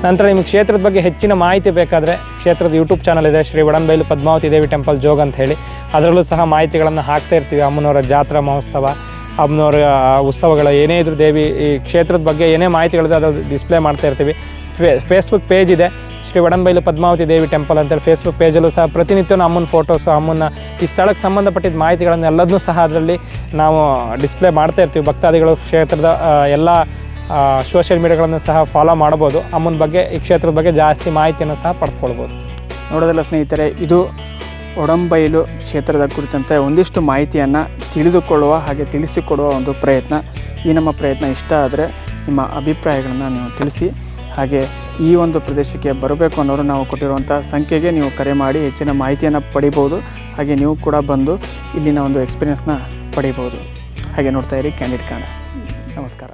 ನಂತರ ನಿಮ್ಮ ಕ್ಷೇತ್ರದ ಬಗ್ಗೆ ಹೆಚ್ಚಿನ ಮಾಹಿತಿ ಬೇಕಾದರೆ ಕ್ಷೇತ್ರದ ಯೂಟ್ಯೂಬ್ ಚಾನಲ್ ಇದೆ ಶ್ರೀ ಒಡಂಬೈಲು ಪದ್ಮಾವತಿ ದೇವಿ ಟೆಂಪಲ್ ಜೋಗ್ ಅಂತ ಹೇಳಿ. ಅದರಲ್ಲೂ ಸಹ ಮಾಹಿತಿಗಳನ್ನು ಹಾಕ್ತಾ ಇರ್ತೀವಿ. ಅಮ್ಮನವರ ಜಾತ್ರಾ ಮಹೋತ್ಸವ ಅಮ್ಮನವರ ಉತ್ಸವಗಳ ಏನೇ ಇದ್ರೂ ದೇವಿ ಈ ಕ್ಷೇತ್ರದ ಬಗ್ಗೆ ಏನೇ ಮಾಹಿತಿಗಳಿದೆ ಅದು ಡಿಸ್ಪ್ಲೇ ಮಾಡ್ತಾ ಇರ್ತೀವಿ. ಫೇ ಫೇಸ್ಬುಕ್ ಪೇಜ್ ಇದೆ. ಶ್ರೀ ವಡಂಬೈಲು ಪದ್ಮಾವತಿ ದೇವಿ ಟೆಂಪಲ್ ಅಂತೇಳಿ ಫೇಸ್ಬುಕ್ ಪೇಜಲ್ಲೂ ಸಹ ಪ್ರತಿನಿತ್ಯ ಅಮ್ಮನ ಫೋಟೋಸು ಅಮ್ಮನ ಈ ಸ್ಥಳಕ್ಕೆ ಸಂಬಂಧಪಟ್ಟಿದ್ದ ಮಾಹಿತಿಗಳನ್ನೆಲ್ಲದನ್ನೂ ಸಹ ಅದರಲ್ಲಿ ನಾವು ಡಿಸ್ಪ್ಲೇ ಮಾಡ್ತಾ ಇರ್ತೀವಿ. ಭಕ್ತಾದಿಗಳು ಕ್ಷೇತ್ರದ ಎಲ್ಲ ಸೋಷಿಯಲ್ ಮೀಡಿಯಾಗಳನ್ನು ಸಹ ಫಾಲೋ ಮಾಡ್ಬೋದು ಅಮ್ಮನ ಬಗ್ಗೆ, ಈ ಕ್ಷೇತ್ರದ ಬಗ್ಗೆ ಜಾಸ್ತಿ ಮಾಹಿತಿಯನ್ನು ಸಹ ಪಡ್ಕೊಳ್ಬೋದು ನೋಡೋದಲ್ಲ ಸ್ನೇಹಿತರೆ, ಇದು ಒಡಂಬೈಲು ಕ್ಷೇತ್ರದ ಕುರಿತಂತೆ ಒಂದಿಷ್ಟು ಮಾಹಿತಿಯನ್ನು ತಿಳಿದುಕೊಳ್ಳುವ ಹಾಗೆ ತಿಳಿಸಿಕೊಡುವ ಒಂದು ಪ್ರಯತ್ನ. ಈ ನಮ್ಮ ಪ್ರಯತ್ನ ಇಷ್ಟ ಆದರೆ ನಿಮ್ಮ ಅಭಿಪ್ರಾಯಗಳನ್ನು ನೀವು ತಿಳಿಸಿ. ಹಾಗೆ ಈ ಒಂದು ಪ್ರದೇಶಕ್ಕೆ ಬರಬೇಕು ಅನ್ನೋರು ನಾವು ಕೊಟ್ಟಿರುವಂಥ ಸಂಖ್ಯೆಗೆ ನೀವು ಕರೆ ಮಾಡಿ ಹೆಚ್ಚಿನ ಮಾಹಿತಿಯನ್ನು ಪಡಿಬೋದು. ಹಾಗೆ ನೀವು ಕೂಡ ಬಂದು ಇಲ್ಲಿನ ಒಂದು ಎಕ್ಸ್ಪೀರಿಯನ್ಸ್ನ ಪಡಿಬೋದು. ಹಾಗೆ ನೋಡ್ತಾ ಇರಿ ಕ್ಯಾಂಡಿಡ್ ಕಾಣ ನಮಸ್ಕಾರ.